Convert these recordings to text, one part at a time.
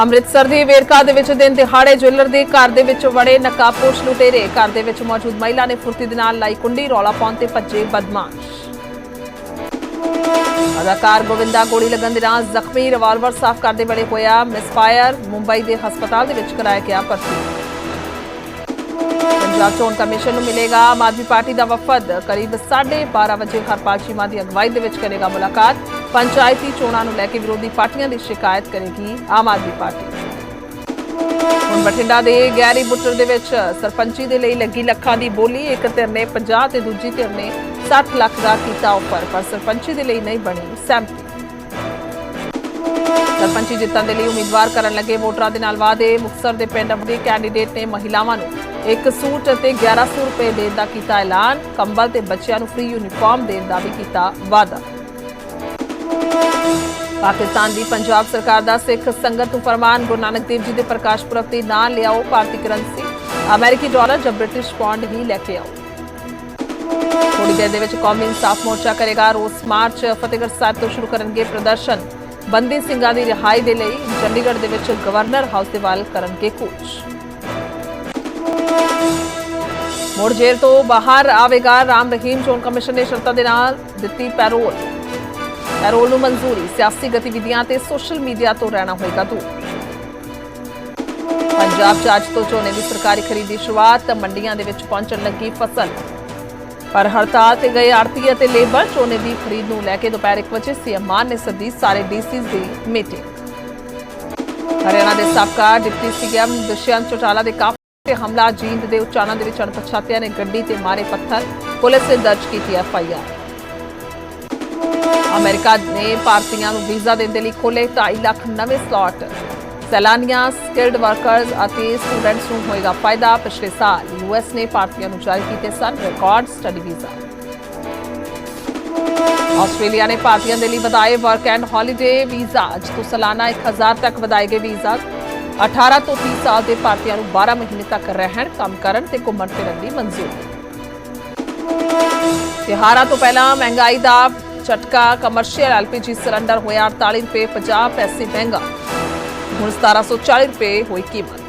ਅੰਮ੍ਰਿਤਸਰ ਦੀ ਵੇਰਕਾ ਦੇ ਵਿੱਚ ਦਿਨ ਦਿਹਾੜੇ ਜੁਐਲਰ ਦੇ ਘਰ ਦੇ ਵਿੱਚ ਵੜੇ ਨਕਾਬਪੋਸ਼ ਲੁਟੇਰੇ। ਘਰ ਦੇ ਵਿੱਚ ਮੌਜੂਦ ਮਹਿਲਾ ਨੇ ਫੁਰਤੀ ਦੇ ਨਾਲ ਲਾਈ ਕੁੰਡੀ, ਰੌਲਾ ਪਾਉਣ ਤੇ ਭੱਜੇ ਬਦਮਾਸ਼। ਅਦਾਕਾਰ ਗੋਵਿੰਦਾ ਗੋਲੀ ਲੱਗਣ ਦੇ ਨਾਲ ਜ਼ਖਮੀ ਰਿਵਾਲਵਰ ਸਾਫ਼ ਕਰਦੇ ਵੇਲੇ ਹੋਇਆ ਮਿਸਫਾਇਰ ਮੁੰਬਈ ਦੇ ਹਸਪਤਾਲ ਦੇ ਵਿੱਚ ਕਰਾਇਆ ਗਿਆ ਭਰਤੀ। ਪੰਜਾਬ ਚੋਣ ਕਮਿਸ਼ਨ ਨੂੰ ਮਿਲੇਗਾ ਆਮ ਆਦਮੀ ਪਾਰਟੀ ਦਾ ਵਫਦ। ਕਰੀਬ 12:30 ਵਜੇ ਹਰਪਾਲ ਚੀਮਾ ਦੀ ਅਗਵਾਈ ਦੇ ਵਿੱਚ ਕਰੇਗਾ ਮੁਲਾਕਾਤ। ਪੰਚਾਇਤੀ ਚੋਣਾਂ ਨੂੰ ਲੈ ਕੇ ਵਿਰੋਧੀ ਪਾਰਟੀਆਂ ਦੀ ਸ਼ਿਕਾਇਤ ਕਰੇਗੀ ਆਮ ਆਦਮੀ ਪਾਰਟੀ। ਹੁਣ ਬਠਿੰਡਾ ਦੇ ਗੈਰੀ ਬੁੱਟਰ ਦੇ ਵਿੱਚ ਸਰਪੰਚੀ ਦੇ ਲਈ ਲੱਗੀ ਲੱਖਾਂ ਦੀ ਬੋਲੀ, ਇੱਕ ਧਿਰ ਨੇ 50 ਤੇ ਦੂਜੀ ਧਿਰ ਨੇ 60 ਲੱਖ ਦਾ ਕੀਤਾ ਆਫਰ ਪਰ ਸਰਪੰਚੀ ਦੇ ਲਈ ਨਹੀਂ ਬਣੀ ਸਹਿਮਤੀ। ਸਰਪੰਚੀ ਜਿੱਤਣ ਦੇ ਲਈ ਉਮੀਦਵਾਰ ਕਰਨ ਲੱਗੇ ਵੋਟਰਾਂ ਦੇ ਨਾਲ ਵਾਅਦੇ। ਮੁਕਤਸਰ ਦੇ ਪਿੰਡ ਦੇ ਕੈਂਡੀਡੇਟ ਨੇ ਮਹਿਲਾਵਾਂ ਨੂੰ ਇੱਕ ਸੂਟ ਅਤੇ 1100 ਰੁਪਏ ਦੇਣ ਦਾ ਕੀਤਾ ਐਲਾਨ। ਕੰਬਲ ਤੇ ਬੱਚਿਆਂ ਨੂੰ ਫ੍ਰੀ ਯੂਨੀਫਾਰਮ ਦੇਣ ਦਾ ਵੀ ਕੀਤਾ ਵਾਅਦਾ। ਪਾਕਿਸਤਾਨ ਦੀ ਪੰਜਾਬ ਸਰਕਾਰ ਦਾ ਸਿੱਖ ਸੰਗਤ ਨੂੰ ਫਰਮਾਨ, ਗੁਰੂ ਨਾਨਕ ਦੇਵ ਜੀ ਦੇ ਪ੍ਰਕਾਸ਼ ਪੁਰਬ ਤੇ ਨਾ ਲਿਆਓ, ਭਾਰਤੀ ਕਰੰਸੀ। ਅਮਰੀਕੀ ਡਾਲਰ ਜਾਂ ਬ੍ਰਿਟਿਸ਼ ਪੌਂਡ ਹੀ ਲੈ ਕੇ ਆਓ। ਥੋੜੀ ਦੇਰ ਦੇ ਵਿੱਚ ਕੌਮੀ ਇਨਸਾਫ ਮੋਰਚਾ ਕਰੇਗਾ। ਰੋਸ ਮਾਰਚ, ਫਤਿਹਗੜ੍ਹ ਸਾਹਿਬ ਤੋਂ ਸ਼ੁਰੂ ਕਰਨਗੇ ਪ੍ਰਦਰਸ਼ਨ। ਬੰਦੀ ਸਿੰਘਾਂ ਦੀ ਰਿਹਾਈ ਦੇ ਲਈ ਚੰਡੀਗੜ੍ਹ ਦੇ ਵਿੱਚ ਗਵਰਨਰ ਹਾਊਸ ਦੇ ਵੱਲ ਕਰਨਗੇ ਕੂਚ। ਮੋੜ ਜੇਲ੍ਹ ਤੋਂ ਬਾਹਰ ਆਵੇਗਾ। ਰਾਮ ਰਹੀਮ ਚੋਣ ਕਮਿਸ਼ਨ ਨੇ ਸ਼ਰਤਾਂ ਦੇ ਨਾਲ ਦਿੱਤੀ ਪੈਰੋਲ। ਪੈਰੋਲ ਨੂੰ ਮਨਜ਼ੂਰੀ, ਸਿਆਸੀ ਗਤੀਵਿਧੀਆਂ ਤੇ ਸੋਸ਼ਲ ਮੀਡੀਆ ਤੋਂ ਰਹਿਣਾ ਹੋਏਗਾ ਦੂਰ। ਪੰਜਾਬ 'ਚ ਅੱਜ ਤੋਂ ਝੋਨੇ ਦੀ ਸਰਕਾਰੀ ਖਰੀਦ ਦੀ ਸ਼ੁਰੂਆਤ ਮੰਡੀਆਂ ਦੇ ਵਿੱਚ ਪਹੁੰਚਣ ਲੱਗੀ ਫਸਲ। ਪਰ ਹੜਤਾਲ ਤੇ ਗਏ ਆੜਤੀ ਅਤੇ ਲੇਬਰ ਝੋਨੇ ਦੀ ਖਰੀਦ ਨੂੰ ਲੈ ਕੇ ਦੁਪਹਿਰ 1 ਵਜੇ ਸੀਐਮ ਮਾਨ ਨੇ ਸੱਦੀ ਸਾਰੇ ਡੀਸੀਜ਼ ਦੀ ਮੀਟਿੰਗ। ਹਰਿਆਣਾ ਦੇ ਸਾਬਕਾ ਡਿਪਟੀ ਸੀਐਮ ਦੁਸ਼ਯੰਤ ਚੌਟਾਲਾ ਦੇ ਕਾਫਲੇ ਤੇ ਹਮਲਾ, ਜੀਂਦ ਦੇ ਉਚਾਣਾ ਦੇ ਵਿੱਚ ਅਣਪਛਾਤਿਆਂ ਨੇ ਗੱਡੀ ਤੇ ਮਾਰੇ ਪੱਥਰ। ਪੁਲਿਸ ਨੇ ਦਰਜ ਕੀਤੀ ਐਫਆਈਆਰ ਅਮਰੀਕਾ ਨੇ ਭਾਰਤੀਆਂ ਨੂੰ ਵੀਜ਼ਾ ਦੇਣ ਦੇ ਲਈ ਖੋਲੇ 2.5 ਲੱਖ ਨਵੇਂ ਸਲਾਟ। ਸੈਲਾਨੀਆਂ, ਸਕਿਲਡ ਵਰਕਰਸ ਅਤੇ ਸਟੂਡੈਂਟਸ ਨੂੰ ਹੋਏਗਾ ਫਾਇਦਾ। ਪਿਛਲੇ ਸਾਲ ਯੂਐਸ ਨੇ ਭਾਰਤੀਆਂ ਨੂੰ ਜਾਰੀ ਕੀਤੇ ਸਨ ਰਿਕਾਰਡ ਸਟੱਡੀ ਵੀਜ਼ਾ। ਆਸਟ੍ਰੇਲੀਆ ਨੇ ਭਾਰਤੀਆਂ ਦੇ ਲਈ ਵਧਾਏ ਵਰਕ ਐਂਡ ਹੌਲੀਡੇ ਵੀਜ਼ਾ। ਅੱਜ ਤੋਂ ਸਾਲਾਨਾ 1000 ਤੱਕ ਵਧਾਏ ਗਏ ਵੀਜ਼ਾ। 18 ਤੋਂ 30 ਸਾਲ ਦੇ ਭਾਰਤੀਆਂ ਨੂੰ 12 ਮਹੀਨੇ ਤੱਕ ਰਹਿਣ, ਕੰਮ ਕਰਨ ਤੇ ਘੁੰਮਣ ਫਿਰਨ ਦੀ ਮਨਜ਼ੂਰੀ। ਤਿਉਹਾਰਾਂ ਤੋਂ ਪਹਿਲਾਂ ਮਹਿੰਗਾਈ ਦਾ ਝਟਕਾ ਕਮਰਸ਼ੀਅਲ ਐਲਪੀਜੀ ਸਿਲੰਡਰ ਹੋਇਆ 48 ਰੁਪਏ 50 ਪੈਸੇ ਮਹਿੰਗਾ। ਹੁਣ 1740 ਰੁਪਏ ਹੋਈ ਕੀਮਤ।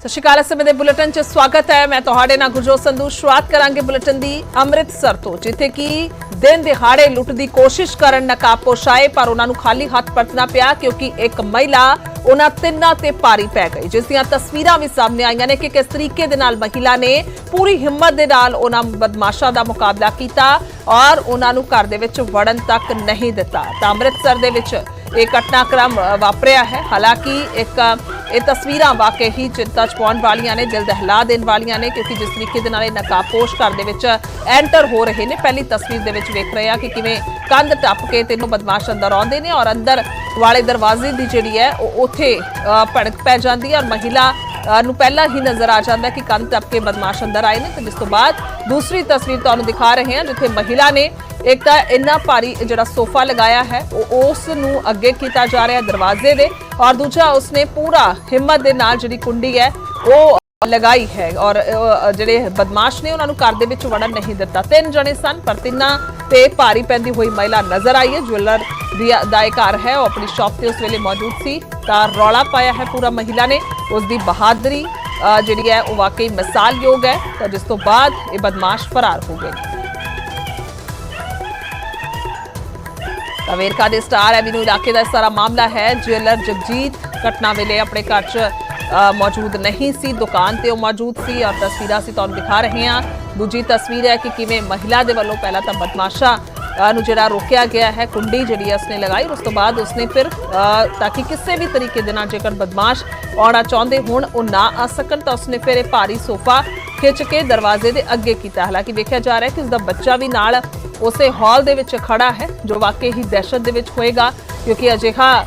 ਸਤਿ ਸ਼੍ਰੀ ਅਕਾਲ ਸਮੇਂ ਦੇ ਬੁਲੇਟਿਨ 'ਚ ਸਵਾਗਤ ਹੈ। ਮੈਂ ਤੁਹਾਡੇ ਨਾਲ ਗੁਰਜੋਤ ਸੰਧੂ। ਸ਼ੁਰੂਆਤ ਕਰਾਂਗੇ ਬੁਲੇਟਿਨ ਦੀ ਅੰਮ੍ਰਿਤਸਰ ਤੋਂ, ਜਿੱਥੇ ਕਿ ਦਿਨ ਦਿਹਾੜੇ ਲੁੱਟ ਦੀ ਕੋਸ਼ਿਸ਼ ਕਰਨ ਨਕਾਬਪੋਸ਼ ਆਏ, ਪਰ ਉਹਨਾਂ ਨੂੰ ਖਾਲੀ ਹੱਥ ਪਰਤਣਾ ਪਿਆ ਕਿਉਂਕਿ ਇੱਕ ਮਹਿਲਾ ਉਹਨਾਂ ਤਿੰਨਾਂ ਤੇ ਭਾਰੀ ਪੈ ਗਈ, ਜਿਸ ਦੀਆਂ ਤਸਵੀਰਾਂ ਵੀ ਸਾਹਮਣੇ ਆਈਆਂ ਨੇ ਕਿ ਕਿਸ ਤਰੀਕੇ ਦੇ ਨਾਲ ਮਹਿਲਾ ਨੇ ਪੂਰੀ ਹਿੰਮਤ ਦੇ ਨਾਲ ਉਹਨਾਂ ਬਦਮਾਸ਼ਾਂ ਦਾ ਮੁਕਾਬਲਾ ਕੀਤਾ ਔਰ ਉਹਨਾਂ ਨੂੰ ਘਰ ਦੇ ਵਿੱਚ ਵੜਨ ਤੱਕ ਨਹੀਂ ਦਿੱਤਾ। ਤਾਂ ਅੰਮ੍ਰਿਤਸਰ ਦੇ ਵਿੱਚ ਇਹ ਘਟਨਾਕ੍ਰਮ ਵਾਪਰਿਆ ਹੈ। ਹਾਲਾਂਕਿ ਇੱਕ ਇਹ ਤਸਵੀਰਾਂ ਵਾਕਈ ਹੀ ਚਿੰਤਾ ਚ ਪਾਉਣ ਵਾਲੀਆਂ ਨੇ, ਦਿਲ ਦਹਿਲਾ ਦੇਣ ਵਾਲੀਆਂ ਨੇ, ਕਿਉਂਕਿ ਜਿਸ ਤਰੀਕੇ ਦੇ ਨਾਲ ਇਹ ਨਕਾਬਪੋਸ਼ ਘਰ ਦੇ ਵਿੱਚ ਐਂਟਰ ਹੋ ਰਹੇ ਨੇ, ਪਹਿਲੀ ਤਸਵੀਰ ਦੇ ਵਿੱਚ ਵੇਖ ਰਹੇ ਆ ਕਿ ਕਿਵੇਂ ਕੰਧ ਟੱਪ ਕੇ ਤਿੰਨੋਂ ਬਦਮਾਸ਼ ਅੰਦਰ ਆਉਂਦੇ ਨੇ ਔਰ ਅੰਦਰ ਵਾਲੇ ਦਰਵਾਜ਼ੇ ਦੀ ਜਿਹੜੀ ਹੈ, ਉਹ ਉੱਥੇ ਭੜਕ ਪੈ ਜਾਂਦੀ ਹੈ ਔਰ ਮਹਿਲਾ ਨੂੰ ਪਹਿਲਾਂ ਹੀ ਨਜ਼ਰ ਆ ਜਾਂਦਾ ਕਿ ਕੰਧ ਟੱਪ ਕੇ ਬਦਮਾਸ਼ ਅੰਦਰ ਆਏ ਨੇ ਤੇ ਜਿਸ ਤੋਂ ਬਾਅਦ ਦੂਸਰੀ ਤਸਵੀਰ ਤੁਹਾਨੂੰ ਦਿਖਾ ਰਹੇ ਹਾਂ, ਜਿੱਥੇ ਮਹਿਲਾ ਨੇ ਇੱਕ ਤਾਂ ਇੰਨਾ ਭਾਰੀ ਜਿਹੜਾ ਸੋਫਾ ਲਗਾਇਆ ਹੈ, ਉਹ ਉਸ ਨੂੰ ਅੱਗੇ ਕੀਤਾ ਜਾ ਰਿਹਾ ਦਰਵਾਜ਼ੇ ਦੇ ਔਰ ਦੂਜਾ ਉਸਨੇ ਪੂਰਾ ਹਿੰਮਤ ਦੇ ਨਾਲ ਜਿਹੜੀ ਕੁੰਡੀ ਹੈ, ਉਹ ਲਗਾਈ ਹੈ ਔਰ ਜਿਹੜੇ ਬਦਮਾਸ਼ ਨੇ ਉਹਨਾਂ ਨੂੰ ਘਰ ਦੇ ਵਿੱਚ ਵੜਨ ਨਹੀਂ ਦਿੱਤਾ। ਤਿੰਨ ਜਣੇ ਸਨ, ਪਰ ਤਿੰਨਾਂ ਤੇ ਭਾਰੀ ਪੈਂਦੀ ਹੋਈ ਮਹਿਲਾ ਨਜ਼ਰ ਆਈ ਹੈ। ਜੁਐਲਰ ਦੀ ਦਾ ਇਹ ਘਰ ਹੈ, ਉਹ ਆਪਣੀ ਸ਼ਾਪ ਤੇ ਉਸ ਵੇਲੇ ਮੌਜੂਦ ਸੀ, ਤਾਂ ਰੌਲਾ ਪਾਇਆ ਹੈ ਪੂਰਾ ਮਹਿਲਾ ਨੇ। ਉਸ ਦੀ ਬਹਾਦਰੀ ਜਿਹੜੀ ਹੈ, ਉਹ ਵਾਕਈ ਮਿਸਾਲਯੋਗ ਹੈ, ਤਾਂ ਜਿਸ ਤੋਂ ਬਾਅਦ ਇਹ ਬਦਮਾਸ਼ ਫਰਾਰ ਹੋ ਗਏ। ਤਾਂ ਵੇਰਕਾ ਦੇ ਸਟਾਰ ਐਵੀਨਿਊ ਇਲਾਕੇ ਦਾ ਸਾਰਾ ਮਾਮਲਾ ਹੈ। ਜੁਐਲਰ ਜਗਜੀਤ ਘਟਨਾ ਵੇਲੇ ਆਪਣੇ ਘਰ 'ਚ ਮੌਜੂਦ ਨਹੀਂ ਸੀ। ਦੁਕਾਨ ਤੇ ਉਹ ਮੌਜੂਦ ਸੀ। ਔਰ ਤਸਵੀਰਾਂ ਅਸੀਂ ਤੁਹਾਨੂੰ ਦਿਖਾ ਰਹੇ ਹਾਂ। ਦੂਜੀ ਤਸਵੀਰ ਹੈ ਕਿ ਕਿਵੇਂ ਮਹਿਲਾ ਦੇ ਵੱਲੋਂ ਪਹਿਲਾਂ ਤਾਂ ਬਦਮਾਸ਼ਾ ਨੂੰ ਜਿਹੜਾ ਰੋਕਿਆ ਗਿਆ ਹੈ, ਕੁੰਡੀ ਜਿਹੜੀ ਹੈ ਉਸਨੇ ਲਗਾਈ ਉਸ ਤੋਂ ਬਾਅਦ ਉਸਨੇ ਫਿਰ ਤਾਂ ਕਿ ਕਿਸੇ ਵੀ ਤਰੀਕੇ ਦੇ ਨਾਲ ਜੇਕਰ ਬਦਮਾਸ਼ ਆਉਣਾ ਚਾਹੁੰਦੇ ਹੋਣ, ਉਹ ਨਾ ਆ ਸਕਣ, ਤਾਂ ਉਸਨੇ ਫਿਰ ਇਹ ਭਾਰੀ ਸੋਫਾ ਖਿੱਚ ਕੇ ਦਰਵਾਜ਼ੇ ਦੇ ਅੱਗੇ ਕੀਤਾ। ਹਾਲਾਂਕਿ ਵੇਖਿਆ ਜਾ ਰਿਹਾ ਹੈ ਕਿ ਉਸ ਦਾ ਬੱਚਾ ਵੀ ਨਾਲ ਉਸੇ ਹਾਲ ਦੇ ਵਿੱਚ ਖੜਾ ਹੈ, ਜੋ ਵਾਕਈ ਹੀ ਦਹਿਸ਼ਤ ਦੇ ਵਿੱਚ ਹੋਏਗਾ, ਕਿਉਂਕਿ ਅਜਿਹਾ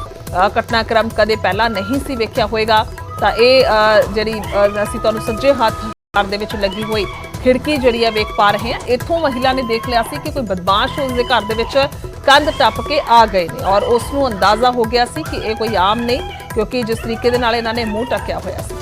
ਘਟਨਾਕ੍ਰਮ ਕਦੇ ਪਹਿਲਾਂ ਨਹੀਂ ਸੀ ਵੇਖਿਆ ਹੋਏਗਾ। ਤਾਂ ਇਹ ਜਿਹੜੀ ਅਸੀਂ ਤੁਹਾਨੂੰ ਸੱਜੇ ਹੱਥ ਘਰ ਦੇ ਵਿੱਚ ਲੱਗੀ ਹੋਈ ਖਿੜਕੀ ਜਿਹੜੀ ਆ ਵੇਖ ਪਾ ਰਹੇ ਹਾਂ। ਇੱਥੋਂ ਮਹਿਲਾ ਨੇ ਦੇਖ ਲਿਆ ਸੀ ਕਿ ਕੋਈ ਬਦਮਾਸ਼ ਉਸ ਦੇ ਘਰ ਦੇ ਵਿੱਚ ਕੰਧ ਟੱਪ ਕੇ ਆ ਗਏ ਨੇ ਔਰ ਉਸ ਨੂੰ ਅੰਦਾਜ਼ਾ ਹੋ ਗਿਆ ਸੀ ਕਿ ਇਹ ਕੋਈ ਆਮ ਨਹੀਂ, ਕਿਉਂਕਿ ਜਿਸ ਤਰੀਕੇ ਦੇ ਨਾਲ ਇਹਨਾਂ ਨੇ ਮੂੰਹ ਟੱਕਿਆ ਹੋਇਆ ਸੀ।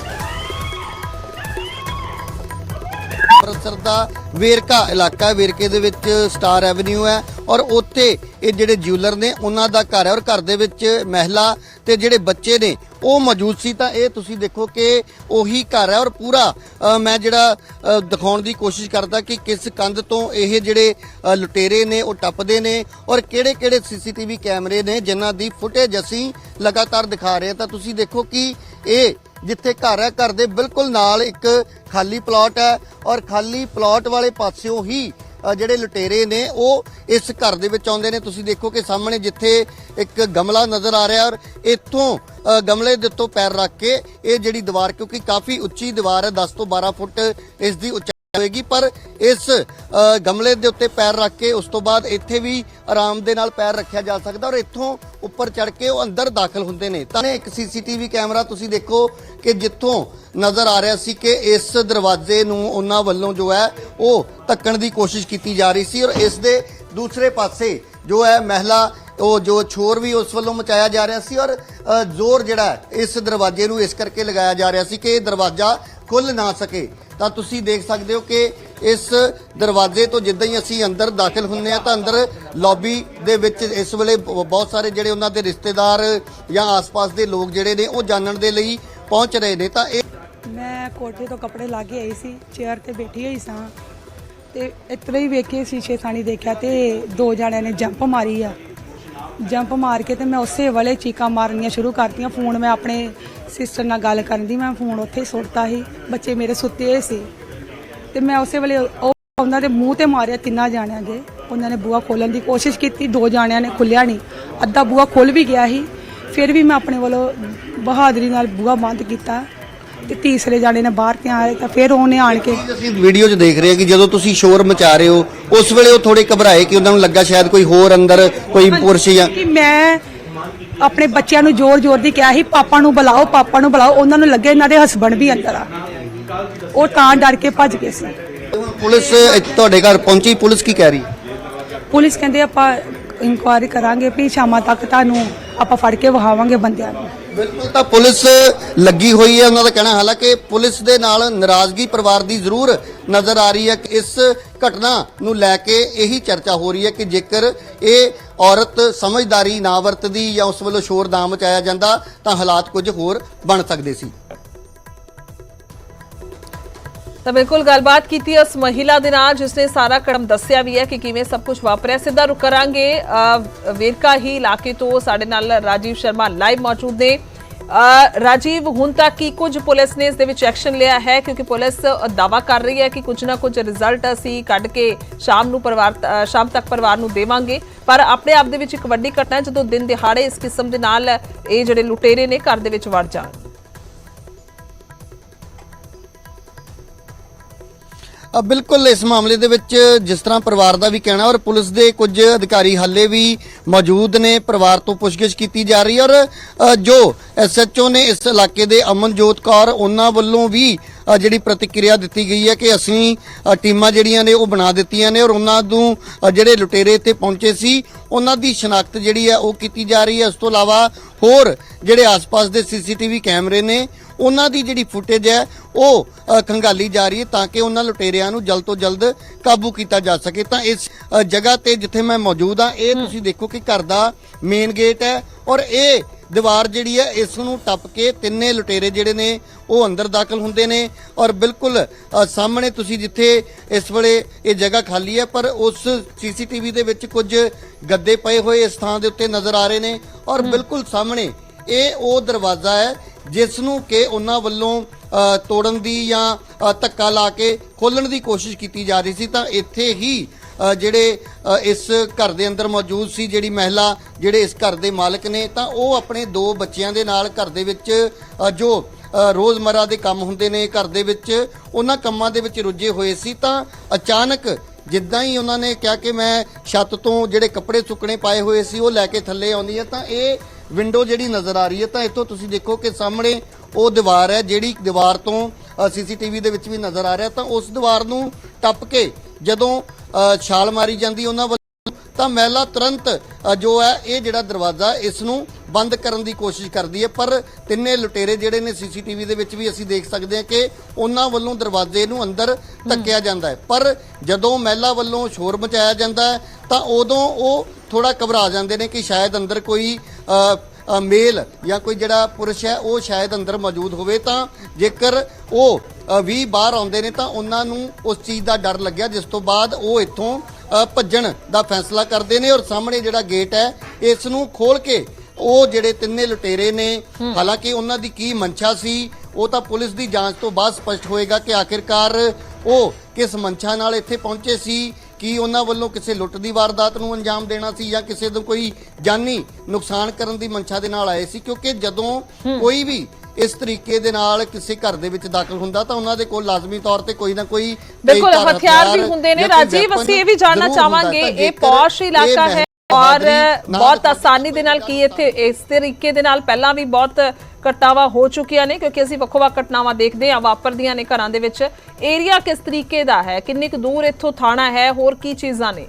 ਅੰਮ੍ਰਿਤਸਰ ਦਾ ਵੇਰਕਾ ਇਲਾਕਾ ਹੈ। ਵੇਰਕੇ ਦੇ ਵਿੱਚ ਸਟਾਰ ਐਵਨਿਊ ਹੈ ਔਰ ਉੱਥੇ ਇਹ ਜਿਹੜੇ ਜਿਊਲਰ ਨੇ, ਉਹਨਾਂ ਦਾ ਘਰ ਹੈ ਔਰ ਘਰ ਦੇ ਵਿੱਚ ਮਹਿਲਾ ਤੇ ਜਿਹੜੇ ਬੱਚੇ ਨੇ, ਉਹ ਮੌਜੂਦ ਸੀ। ਤਾਂ ਇਹ ਤੁਸੀਂ ਦੇਖੋ ਕਿ ਉਹੀ ਘਰ ਹੈ ਔਰ ਪੂਰਾ ਮੈਂ ਜਿਹੜਾ ਦਿਖਾਉਣ ਦੀ ਕੋਸ਼ਿਸ਼ ਕਰਦਾ ਕਿ ਕਿਸ ਕੰਧ ਤੋਂ ਇਹ ਜਿਹੜੇ ਲੁਟੇਰੇ ਨੇ, ਉਹ ਟੱਪਦੇ ਨੇ ਔਰ ਕਿਹੜੇ-ਕਿਹੜੇ ਸੀਸੀਟੀਵੀ ਕੈਮਰੇ ਨੇ ਜਿਨ੍ਹਾਂ ਦੀ ਫੁਟੇਜ ਅਸੀਂ ਲਗਾਤਾਰ ਦਿਖਾ ਰਹੇ ਹਾਂ। ਤਾਂ ਤੁਸੀਂ ਦੇਖੋ ਕਿ ਇਹ ਜਿੱਥੇ ਘਰ ਹੈ, ਘਰ ਦੇ ਬਿਲਕੁਲ ਨਾਲ ਇੱਕ ਖਾਲੀ ਪਲਾਟ ਹੈ ਔਰ ਖਾਲੀ ਪਲਾਟ ਵਾਲੇ ਪਾਸਿਓਂ ਹੀ ਜਿਹੜੇ ਲੁਟੇਰੇ ਨੇ, ਉਹ ਇਸ ਘਰ ਦੇ ਵਿੱਚ ਆਉਂਦੇ ਨੇ। ਤੁਸੀਂ ਦੇਖੋ ਕਿ ਸਾਹਮਣੇ ਜਿੱਥੇ ਇੱਕ ਗਮਲਾ ਨਜ਼ਰ ਆ ਰਿਹਾ ਔਰ ਇੱਥੋਂ ਗਮਲੇ ਦੇ ਉੱਤੋਂ ਪੈਰ ਰੱਖ ਕੇ ਇਹ ਜਿਹੜੀ ਦੀਵਾਰ, ਕਿਉਂਕਿ ਕਾਫੀ ਉੱਚੀ ਦੀਵਾਰ ਹੈ 10 ਤੋਂ 12 ਫੁੱਟ ਇਸ ਦੀ ਉੱਚਾਈ ਹੋਏਗੀ, ਪਰ ਇਸ ਗਮਲੇ ਦੇ ਉੱਤੇ ਪੈਰ ਰੱਖ ਕੇ ਉਸ ਤੋਂ ਬਾਅਦ ਇੱਥੇ ਵੀ ਆਰਾਮ ਦੇ ਨਾਲ ਪੈਰ ਰੱਖਿਆ ਜਾ ਸਕਦਾ ਔਰ ਇੱਥੋਂ ਉੱਪਰ ਚੜ ਕੇ ਉਹ ਅੰਦਰ ਦਾਖਲ ਹੁੰਦੇ ਨੇ। ਤਾਂ ਇੱਕ ਸੀਸੀਟੀਵੀ ਕੈਮਰਾ ਤੁਸੀਂ ਦੇਖੋ ਕਿ ਜਿੱਥੋਂ ਨਜ਼ਰ ਆ ਰਿਹਾ ਸੀ ਕਿ ਇਸ ਦਰਵਾਜ਼ੇ ਨੂੰ ਉਹਨਾਂ ਵੱਲੋਂ ਜੋ ਹੈ ਉਹ ਧੱਕਣ ਦੀ ਕੋਸ਼ਿਸ਼ ਕੀਤੀ ਜਾ ਰਹੀ ਸੀ ਔਰ ਇਸ ਦੇ ਦੂਸਰੇ ਪਾਸੇ ਜੋ ਹੈ ਮਹਿਲਾ, ਉਹ ਜੋ ਛੋਰ ਵੀ ਉਸ ਵੱਲੋਂ ਮਚਾਇਆ ਜਾ ਰਿਹਾ ਸੀ ਔਰ ਜ਼ੋਰ ਜਿਹੜਾ ਇਸ ਦਰਵਾਜ਼ੇ ਨੂੰ ਇਸ ਕਰਕੇ ਲਗਾਇਆ ਜਾ ਰਿਹਾ ਸੀ ਕਿ ਇਹ ਦਰਵਾਜ਼ਾ ਖੁੱਲ ਨਾ ਸਕੇ, ਤਾਂ ਤੁਸੀਂ ਦੇਖ ਸਕਦੇ ਹੋ ਕਿ ਇਸ ਦਰਵਾਜ਼ੇ ਤੋਂ ਜਿੱਦਾਂ ਹੀ ਅਸੀਂ ਅੰਦਰ ਦਾਖਲ ਹੁੰਨੇ ਆ ਤਾਂ ਅੰਦਰ ਲੌਬੀ ਦੇ ਵਿੱਚ ਇਸ ਵੇਲੇ ਬਹੁਤ ਸਾਰੇ ਜਿਹੜੇ ਉਹਨਾਂ ਦੇ ਰਿਸ਼ਤੇਦਾਰ ਜਾਂ ਆਸ-ਪਾਸ ਦੇ ਲੋਕ ਜਿਹੜੇ ਨੇ, ਉਹ ਜਾਣਨ ਦੇ ਲਈ ਪਹੁੰਚ ਰਹੇ ਨੇ, ਤਾਂ ਇਹ ਮੈਂ ਕੋਠੇ ਤੋਂ ਕੱਪੜੇ ਲਾ ਕੇ ਆਈ ਸੀ, ਚੇਅਰ ਤੇ ਬੈਠੀ ਹੋਈ ਸਾਂ, ਤੇ ਇਤਨੇ ਹੀ ਵੇਖੇ, ਸ਼ੀਸ਼ੇ ਥਾਣੀ ਦੇਖਿਆ ਤੇ ਦੋ ਜਣਿਆਂ ਨੇ ਜੰਪ ਮਾਰੀ ਆ। ਜੰਪ ਮਾਰ ਕੇ ਤੇ ਮੈਂ ਉਸੇ ਵੇਲੇ ਚੀਕਾਂ ਮਾਰਨੀਆਂ ਸ਼ੁਰੂ ਕਰਤੀਆਂ। ਫੋਨ ਮੈਂ ਆਪਣੇ ਸਿਸਟਰ ਨਾਲ ਗੱਲ ਕਰਨ ਦੀ, ਮੈਂ ਫੋਨ ਉੱਥੇ ਹੀ ਸੁੱਟਤਾ ਸੀ। ਬੱਚੇ ਮੇਰੇ ਸੁੱਤੇ ਹੋਏ ਸੀ। ਤੇ ਮੈਂ ਉਸੇ ਵੇਲੇ ਉਹ ਉਹਨਾਂ ਦੇ ਮੂੰਹ ਤੇ ਮਾਰਿਆ ਤਿੰਨਾਂ ਜਾਣਿਆਂ ਦੇ। ਉਹਨਾਂ ਨੇ ਬੂਹਾ ਖੋਲਣ ਦੀ ਕੋਸ਼ਿਸ਼ ਕੀਤੀ, ਦੋ ਜਾਣਿਆਂ ਨੇ ਖੁੱਲਿਆ ਨਹੀਂ। ਅੱਧਾ ਬੂਹਾ ਖੁੱਲ ਵੀ ਗਿਆ ਸੀ। ਫਿਰ ਵੀ ਮੈਂ ਆਪਣੇ ਵੱਲੋਂ ਬਹਾਦਰੀ ਨਾਲ ਬੂਹਾ ਬੰਦ ਕੀਤਾ। ਤੇ ਤੀਸਰੇ ਜਾਣੇ ਨੇ ਬਾਹਰ ਤੇ ਆਏ ਤਾਂ ਫਿਰ ਉਹਨੇ ਆਣ ਕੇ ਅਸੀਂ ਵੀਡੀਓ 'ਚ ਦੇਖ ਰਹੇ ਹਾਂ ਕਿ ਜਦੋਂ ਤੁਸੀਂ ਸ਼ੋਰ ਮਚਾ ਰਹੇ ਹੋ ਉਸ ਵੇਲੇ ਉਹ ਥੋੜੇ ਘਬਰਾਏ ਕਿ ਉਹਨਾਂ ਨੂੰ ਲੱਗਾ ਸ਼ਾਇਦ ਕੋਈ ਹੋਰ ਅੰਦਰ ਕੋਈ ਪੁਰਸ਼ ਜਾਂ ਕਿ ਮੈਂ ਆਪਣੇ ਬੱਚਿਆਂ ਨੂੰ ਜ਼ੋਰ-ਜ਼ੋਰ ਦੀ ਕਿਹਾ ਸੀ ਪਾਪਾ ਨੂੰ ਬੁਲਾਓ ਪਾਪਾ ਨੂੰ ਬੁਲਾਓ ਉਹਨਾਂ ਨੂੰ ਲੱਗੇ ਇਹਨਾਂ ਦੇ ਹਸਬੰਡ ਵੀ ਅੰਦਰ ਆ। ਉਹ ਤਾਂ ਡਰ ਕੇ ਭੱਜ ਗਏ ਸੀ। ਪੁਲਿਸ ਇੱਥੇ ਤੁਹਾਡੇ ਘਰ ਪਹੁੰਚੀ ਪੁਲਿਸ ਕੀ ਕਹਿ ਰਹੀ? ਪੁਲਿਸ ਕਹਿੰਦੇ ਆਪਾਂ ਇਨਕੁਆਇਰੀ ਕਰਾਂਗੇ ਵੀ ਸ਼ਾਮਾਂ ਤੱਕ ਤੁਹਾਨੂੰ ਆਪਾਂ ਫੜ ਕੇ ਵਹਾਵਾਂਗੇ ਬੰਦਿਆਂ ਨੂੰ। ਬਿਲਕੁਲ, ਤਾਂ ਪੁਲਿਸ ਲੱਗੀ ਹੋਈ ਹੈ, ਉਹਨਾਂ ਦਾ ਕਹਿਣਾ ਹਾਲਾਂਕਿ ਪੁਲਿਸ ਦੇ ਨਾਲ ਨਾਰਾਜ਼ਗੀ ਪਰਿਵਾਰ ਦੀ ਜ਼ਰੂਰ ਨਜ਼ਰ ਆ ਰਹੀ ਹੈ ਕਿ ਇਸ ਘਟਨਾ ਨੂੰ ਲੈ ਕੇ ਇਹੀ ਚਰਚਾ ਹੋ ਰਹੀ ਹੈ ਕਿ ਜੇਕਰ ਇਹ ਔਰਤ ਸਮਝਦਾਰੀ ਨਾ ਵਰਤਦੀ ਜਾਂ ਉਸ ਵੱਲੋਂ ਸ਼ੋਰ ਨਾ ਮਚਾਇਆ ਜਾਂਦਾ, ਤਾਂ ਹਾਲਾਤ ਕੁਝ ਹੋਰ ਬਣ ਸਕਦੇ ਸੀ। ਤਾਂ ਬਿਲਕੁਲ ਗੱਲਬਾਤ ਕੀਤੀ ਉਸ ਮਹਿਲਾ ਦੇ ਨਾਲ, ਜਿਸ ਨੇ ਸਾਰਾ ਕੜਮ ਦੱਸਿਆ ਵੀ ਹੈ ਕਿ ਕਿਵੇਂ ਸਭ ਕੁਝ ਵਾਪਰਿਆ। ਸਿੱਧਾ ਰੁਕ ਕਰਾਂਗੇ। ਵੇਰਕਾ ਹੀ ਇਲਾਕੇ ਤੋਂ ਸਾਡੇ ਨਾਲ ਰਾਜੀਵ ਸ਼ਰਮਾ ਲਾਈਵ ਮੌਜੂਦ ਨੇ। ਰਾਜੀਵ, ਹੁਣ ਤੱਕ ਕੀ ਕੁਝ ਪੁਲਿਸ ਨੇ ਇਸ ਦੇ ਵਿੱਚ ਐਕਸ਼ਨ ਲਿਆ ਹੈ? ਕਿਉਂਕਿ ਪੁਲਿਸ ਦਾਵਾ ਕਰ ਰਹੀ ਹੈ ਕਿ ਕੁਝ ਨਾ ਕੁਝ ਰਿਜ਼ਲਟ ਅਸੀਂ ਕੱਢ ਕੇ ਸ਼ਾਮ ਨੂੰ ਪਰਿਵਾਰ ਸ਼ਾਮ ਤੱਕ ਪਰਿਵਾਰ ਨੂੰ ਦੇਵਾਂਗੇ। ਪਰ ਆਪਣੇ ਆਪ ਦੇ ਵਿੱਚ ਇੱਕ ਵੱਡੀ ਘਟਨਾ ਜਦੋਂ ਦਿਨ ਦਿਹਾੜੇ ਇਸ ਕਿਸਮ ਦੇ ਨਾਲ ਇਹ ਜਿਹੜੇ ਲੁਟੇਰੇ ਨੇ ਘਰ ਦੇ ਵਿੱਚ ਵੜ ਜਾਣ। ਬਿਲਕੁਲ ਇਸ ਮਾਮਲੇ ਦੇ ਵਿੱਚ ਜਿਸ ਤਰ੍ਹਾਂ ਪਰਿਵਾਰ ਦਾ ਵੀ ਕਹਿਣਾ ਔਰ ਪੁਲਿਸ ਦੇ ਕੁਝ ਅਧਿਕਾਰੀ ਹਾਲੇ ਵੀ ਮੌਜੂਦ ਨੇ ਪਰਿਵਾਰ ਤੋਂ ਪੁੱਛਗਿੱਛ ਕੀਤੀ ਜਾ ਰਹੀ ਹੈ ਔਰ ਅ, ਜੋ ਐਸਐਚਓ ਨੇ ਇਸ ਇਲਾਕੇ ਦੇ ਅਮਨਜੋਤ ਕੌਰ ਉਹਨਾਂ ਵੱਲੋਂ ਵੀ ਜਿਹੜੀ ਪ੍ਰਤੀਕਿਰਿਆ ਦਿੱਤੀ ਗਈ ਹੈ ਕਿ ਅਸੀਂ ਟੀਮਾਂ ਜਿਹੜੀਆਂ ਨੇ ਉਹ ਬਣਾ ਦਿੱਤੀਆਂ ਨੇ ਔਰ ਉਹਨਾਂ ਨੂੰ ਜਿਹੜੇ ਲੁਟੇਰੇ ਇੱਥੇ ਪਹੁੰਚੇ ਸੀ ਉਹਨਾਂ ਦੀ ਸ਼ਨਾਖਤ ਜਿਹੜੀ ਹੈ ਉਹ ਕੀਤੀ ਜਾ ਰਹੀ ਹੈ। ਇਸ ਤੋਂ ਇਲਾਵਾ ਹੋਰ ਜਿਹੜੇ ਆਸ-ਪਾਸ ਦੇ ਸੀਸੀਟੀਵੀ ਕੈਮਰੇ ਨੇ ਉਹਨਾਂ ਦੀ ਜਿਹੜੀ ਫੁਟੇਜ ਹੈ ਉਹ ਖੰਗਾਲੀ ਜਾ ਰਹੀ ਹੈ ਤਾਂ ਕਿ ਉਹਨਾਂ ਲੁਟੇਰਿਆਂ ਨੂੰ ਜਲਦ ਤੋਂ ਜਲਦ ਕਾਬੂ ਕੀਤਾ ਜਾ ਸਕੇ। ਤਾਂ ਇਸ ਜਗ੍ਹਾ ਤੇ ਜਿੱਥੇ ਮੈਂ ਮੌਜੂਦ ਹਾਂ ਇਹ ਤੁਸੀਂ ਦੇਖੋ ਕਿ ਘਰ ਦਾ ਮੇਨ ਗੇਟ ਹੈ ਔਰ ਇਹ ਦੀਵਾਰ ਜਿਹੜੀ ਹੈ ਇਸ ਨੂੰ ਟੱਪ ਕੇ ਤਿੰਨੇ ਲੁਟੇਰੇ ਜਿਹੜੇ ਨੇ ਉਹ ਅੰਦਰ ਦਾਖਲ ਹੁੰਦੇ ਨੇ ਔਰ ਬਿਲਕੁਲ ਸਾਹਮਣੇ ਤੁਸੀਂ ਜਿੱਥੇ ਇਸ ਵੇਲੇ ਇਹ ਜਗ੍ਹਾ ਖਾਲੀ ਹੈ ਪਰ ਉਸ ਸੀਸੀਟੀਵੀ ਦੇ ਵਿੱਚ ਕੁਝ ਗੱਦੇ ਪਏ ਹੋਏ ਇਸ ਥਾਂ ਦੇ ਉੱਤੇ ਨਜ਼ਰ ਆ ਰਹੇ ਨੇ ਔਰ ਬਿਲਕੁਲ ਸਾਹਮਣੇ ਇਹ ਉਹ ਦਰਵਾਜ਼ਾ ਹੈ ਜਿਸ ਨੂੰ ਕਿ ਉਹਨਾਂ ਵੱਲੋਂ ਤੋੜਨ ਦੀ ਜਾਂ ਧੱਕਾ ਲਾ ਕੇ ਖੋਲਣ ਦੀ ਕੋਸ਼ਿਸ਼ ਕੀਤੀ ਜਾ ਰਹੀ ਸੀ ਤਾਂ ਇੱਥੇ ਹੀ ਜਿਹੜੇ ਇਸ ਘਰ ਦੇ ਅੰਦਰ ਮੌਜੂਦ ਸੀ ਜਿਹੜੀ ਮਹਿਲਾ ਜਿਹੜੇ ਇਸ ਘਰ ਦੇ ਮਾਲਕ ਨੇ ਤਾਂ ਉਹ ਆਪਣੇ ਦੋ ਬੱਚਿਆਂ ਦੇ ਨਾਲ ਘਰ ਦੇ ਵਿੱਚ ਜੋ ਅ, ਦੇ ਕੰਮ ਹੁੰਦੇ ਨੇ ਘਰ ਦੇ ਵਿੱਚ ਉਹਨਾਂ ਕੰਮਾਂ ਦੇ ਵਿੱਚ ਰੁੱਝੇ ਹੋਏ ਸੀ ਤਾਂ ਅਚਾਨਕ ਜਿੱਦਾਂ ਹੀ ਉਹਨਾਂ ਨੇ ਕਿਹਾ ਕਿ ਮੈਂ ਛੱਤ ਤੋਂ ਜਿਹੜੇ ਕੱਪੜੇ ਸੁੱਕਣੇ ਪਾਏ ਹੋਏ ਸੀ ਉਹ ਲੈ ਕੇ ਥੱਲੇ ਆਉਂਦੀ ਹੈ ਤਾਂ ਇਹ ਵਿੰਡੋ ਜਿਹੜੀ ਨਜ਼ਰ ਆ ਰਹੀ ਹੈ, ਤਾਂ ਇੱਥੋਂ ਤੁਸੀਂ ਦੇਖੋ ਕਿ ਸਾਹਮਣੇ ਉਹ ਦੀਵਾਰ ਹੈ, ਜਿਹੜੀ ਦੀਵਾਰ ਤੋਂ ਸੀਸੀਟੀਵੀ ਦੇ ਵਿੱਚ ਵੀ ਨਜ਼ਰ ਆ ਰਿਹਾ, ਤਾਂ ਉਸ ਦੀਵਾਰ ਨੂੰ ਟੱਪ ਕੇ ਜਦੋਂ ਛਾਲ ਮਾਰੀ ਜਾਂਦੀ ਉਹਨਾਂ ਵੱਲੋਂ, ਤਾਂ ਮਹਿਲਾ ਤੁਰੰਤ ਜੋ ਹੈ, ਇਹ ਜਿਹੜਾ ਦਰਵਾਜ਼ਾ ਇਸ ਨੂੰ ਬੰਦ ਕਰਨ ਦੀ ਕੋਸ਼ਿਸ਼ ਕਰਦੀ ਹੈ, ਪਰ ਤਿੰਨੇ ਲੁਟੇਰੇ ਜਿਹੜੇ ਨੇ ਸੀਸੀਟੀਵੀ ਦੇ ਵਿੱਚ ਵੀ ਅਸੀਂ ਦੇਖ ਸਕਦੇ ਹਾਂ ਕਿ ਉਹਨਾਂ ਵੱਲੋਂ ਦਰਵਾਜ਼ੇ ਨੂੰ ਅੰਦਰ ਧੱਕਿਆ ਜਾਂਦਾ ਹੈ। ਪਰ ਜਦੋਂ ਮਹਿਲਾ ਵੱਲੋਂ ਸ਼ੋਰ ਮਚਾਇਆ ਜਾਂਦਾ ਹੈ, ਤਾਂ ਉਦੋਂ ਉਹ ਥੋੜਾ ਘਬਰਾ ਜਾਂਦੇ ਨੇ ਕਿ ਸ਼ਾਇਦ ਅੰਦਰ ਕੋਈ ਮੇਲ ਜਾਂ ਕੋਈ ਜਿਹੜਾ ਪੁਰਸ਼ ਹੈ ਉਹ ਸ਼ਾਇਦ ਅੰਦਰ ਮੌਜੂਦ ਹੋਵੇ ਤਾਂ ਜੇਕਰ ਉਹ ਵੀ ਬਾਹਰ ਆਉਂਦੇ ਨੇ ਤਾਂ ਉਹਨਾਂ ਨੂੰ ਉਸ ਚੀਜ਼ ਦਾ ਡਰ ਲੱਗਿਆ ਜਿਸ ਤੋਂ ਬਾਅਦ ਉਹ ਇੱਥੋਂ ਭੱਜਣ ਦਾ ਫੈਸਲਾ ਕਰਦੇ ਨੇ ਔਰ ਸਾਹਮਣੇ ਜਿਹੜਾ ਗੇਟ ਹੈ ਇਸ ਨੂੰ ਖੋਲ ਕੇ ਉਹ ਜਿਹੜੇ ਤਿੰਨੇ ਲੁਟੇਰੇ ਨੇ ਹਾਲਾਂਕਿ ਉਹਨਾਂ ਦੀ ਕੀ ਮਨਸ਼ਾ ਸੀ ਉਹ ਤਾਂ ਪੁਲਿਸ ਦੀ ਜਾਂਚ ਤੋਂ ਬਾਅਦ ਸਪਸ਼ਟ ਹੋਏਗਾ ਕਿ ਆਖਿਰਕਾਰ ਉਹ ਕਿਸ ਮਨਸ਼ਾ ਨਾਲ ਇੱਥੇ ਪਹੁੰਚੇ ਸੀ ਕੀ ਉਹਨਾਂ ਵੱਲੋਂ ਕਿਸੇ ਲੁੱਟ ਦੀ ਵਾਰਦਾਤ ਨੂੰ ਅੰਜਾਮ ਦੇਣਾ ਸੀ ਜਾਂ ਕਿਸੇ ਨੂੰ ਕੋਈ ਜਾਨੀ ਨੁਕਸਾਨ ਕਰਨ ਦੀ ਮਨਸ਼ਾ ਦੇ ਨਾਲ ਆਏ ਸੀ ਕਿਉਂਕਿ ਜਦੋਂ ਕੋਈ ਵੀ ਇਸ ਤਰੀਕੇ ਦੇ ਨਾਲ ਕਿਸੇ ਘਰ ਦੇ ਵਿੱਚ ਦਾਖਲ ਹੁੰਦਾ ਤਾਂ ਉਹਨਾਂ ਦੇ ਕੋਲ ਲਾਜ਼ਮੀ ਤੌਰ ਤੇ ਕੋਈ ਨਾ ਕੋਈ ਬਿਲਕੁਲ ਹਥਿਆਰ ਵੀ ਹੁੰਦੇ ਨੇ ਰਾਜੀਵ ਅਸੀਂ ਇਹ ਵੀ ਜਾਣਨਾ। ਚਾਹਾਂਗੇ ਇਹ ਪੌਸ਼ ਇਲਾਕਾ ਹੈ ਔਰ ਬਹੁਤ ਆਸਾਨੀ ਦੇ ਨਾਲ ਕੀ ਇੱਥੇ ਇਸ ਤਰੀਕੇ ਦੇ ਨਾਲ ਪਹਿਲਾਂ ਵੀ ਬਹੁਤ ਘਟਨਾਵਾਂ ਹੋ ਚੁੱਕੀਆਂ ਨੇ ਕਿਉਂਕਿ ਅਸੀਂ ਵੱਖੋ ਵੱਖ ਘਟਨਾਵਾਂ ਦੇਖਦੇ ਹਾਂ ਵਾਪਰਦੀਆਂ ਨੇ ਘਰਾਂ ਦੇ ਵਿੱਚ। ਏਰੀਆ ਕਿਸ ਤਰੀਕੇ ਦਾ ਹੈ? ਕਿੰਨੀ ਕੁ ਦੂਰ ਇੱਥੋਂ ਥਾਣਾ ਹੈ? ਹੋਰ ਕੀ ਚੀਜ਼ਾਂ ਨੇ?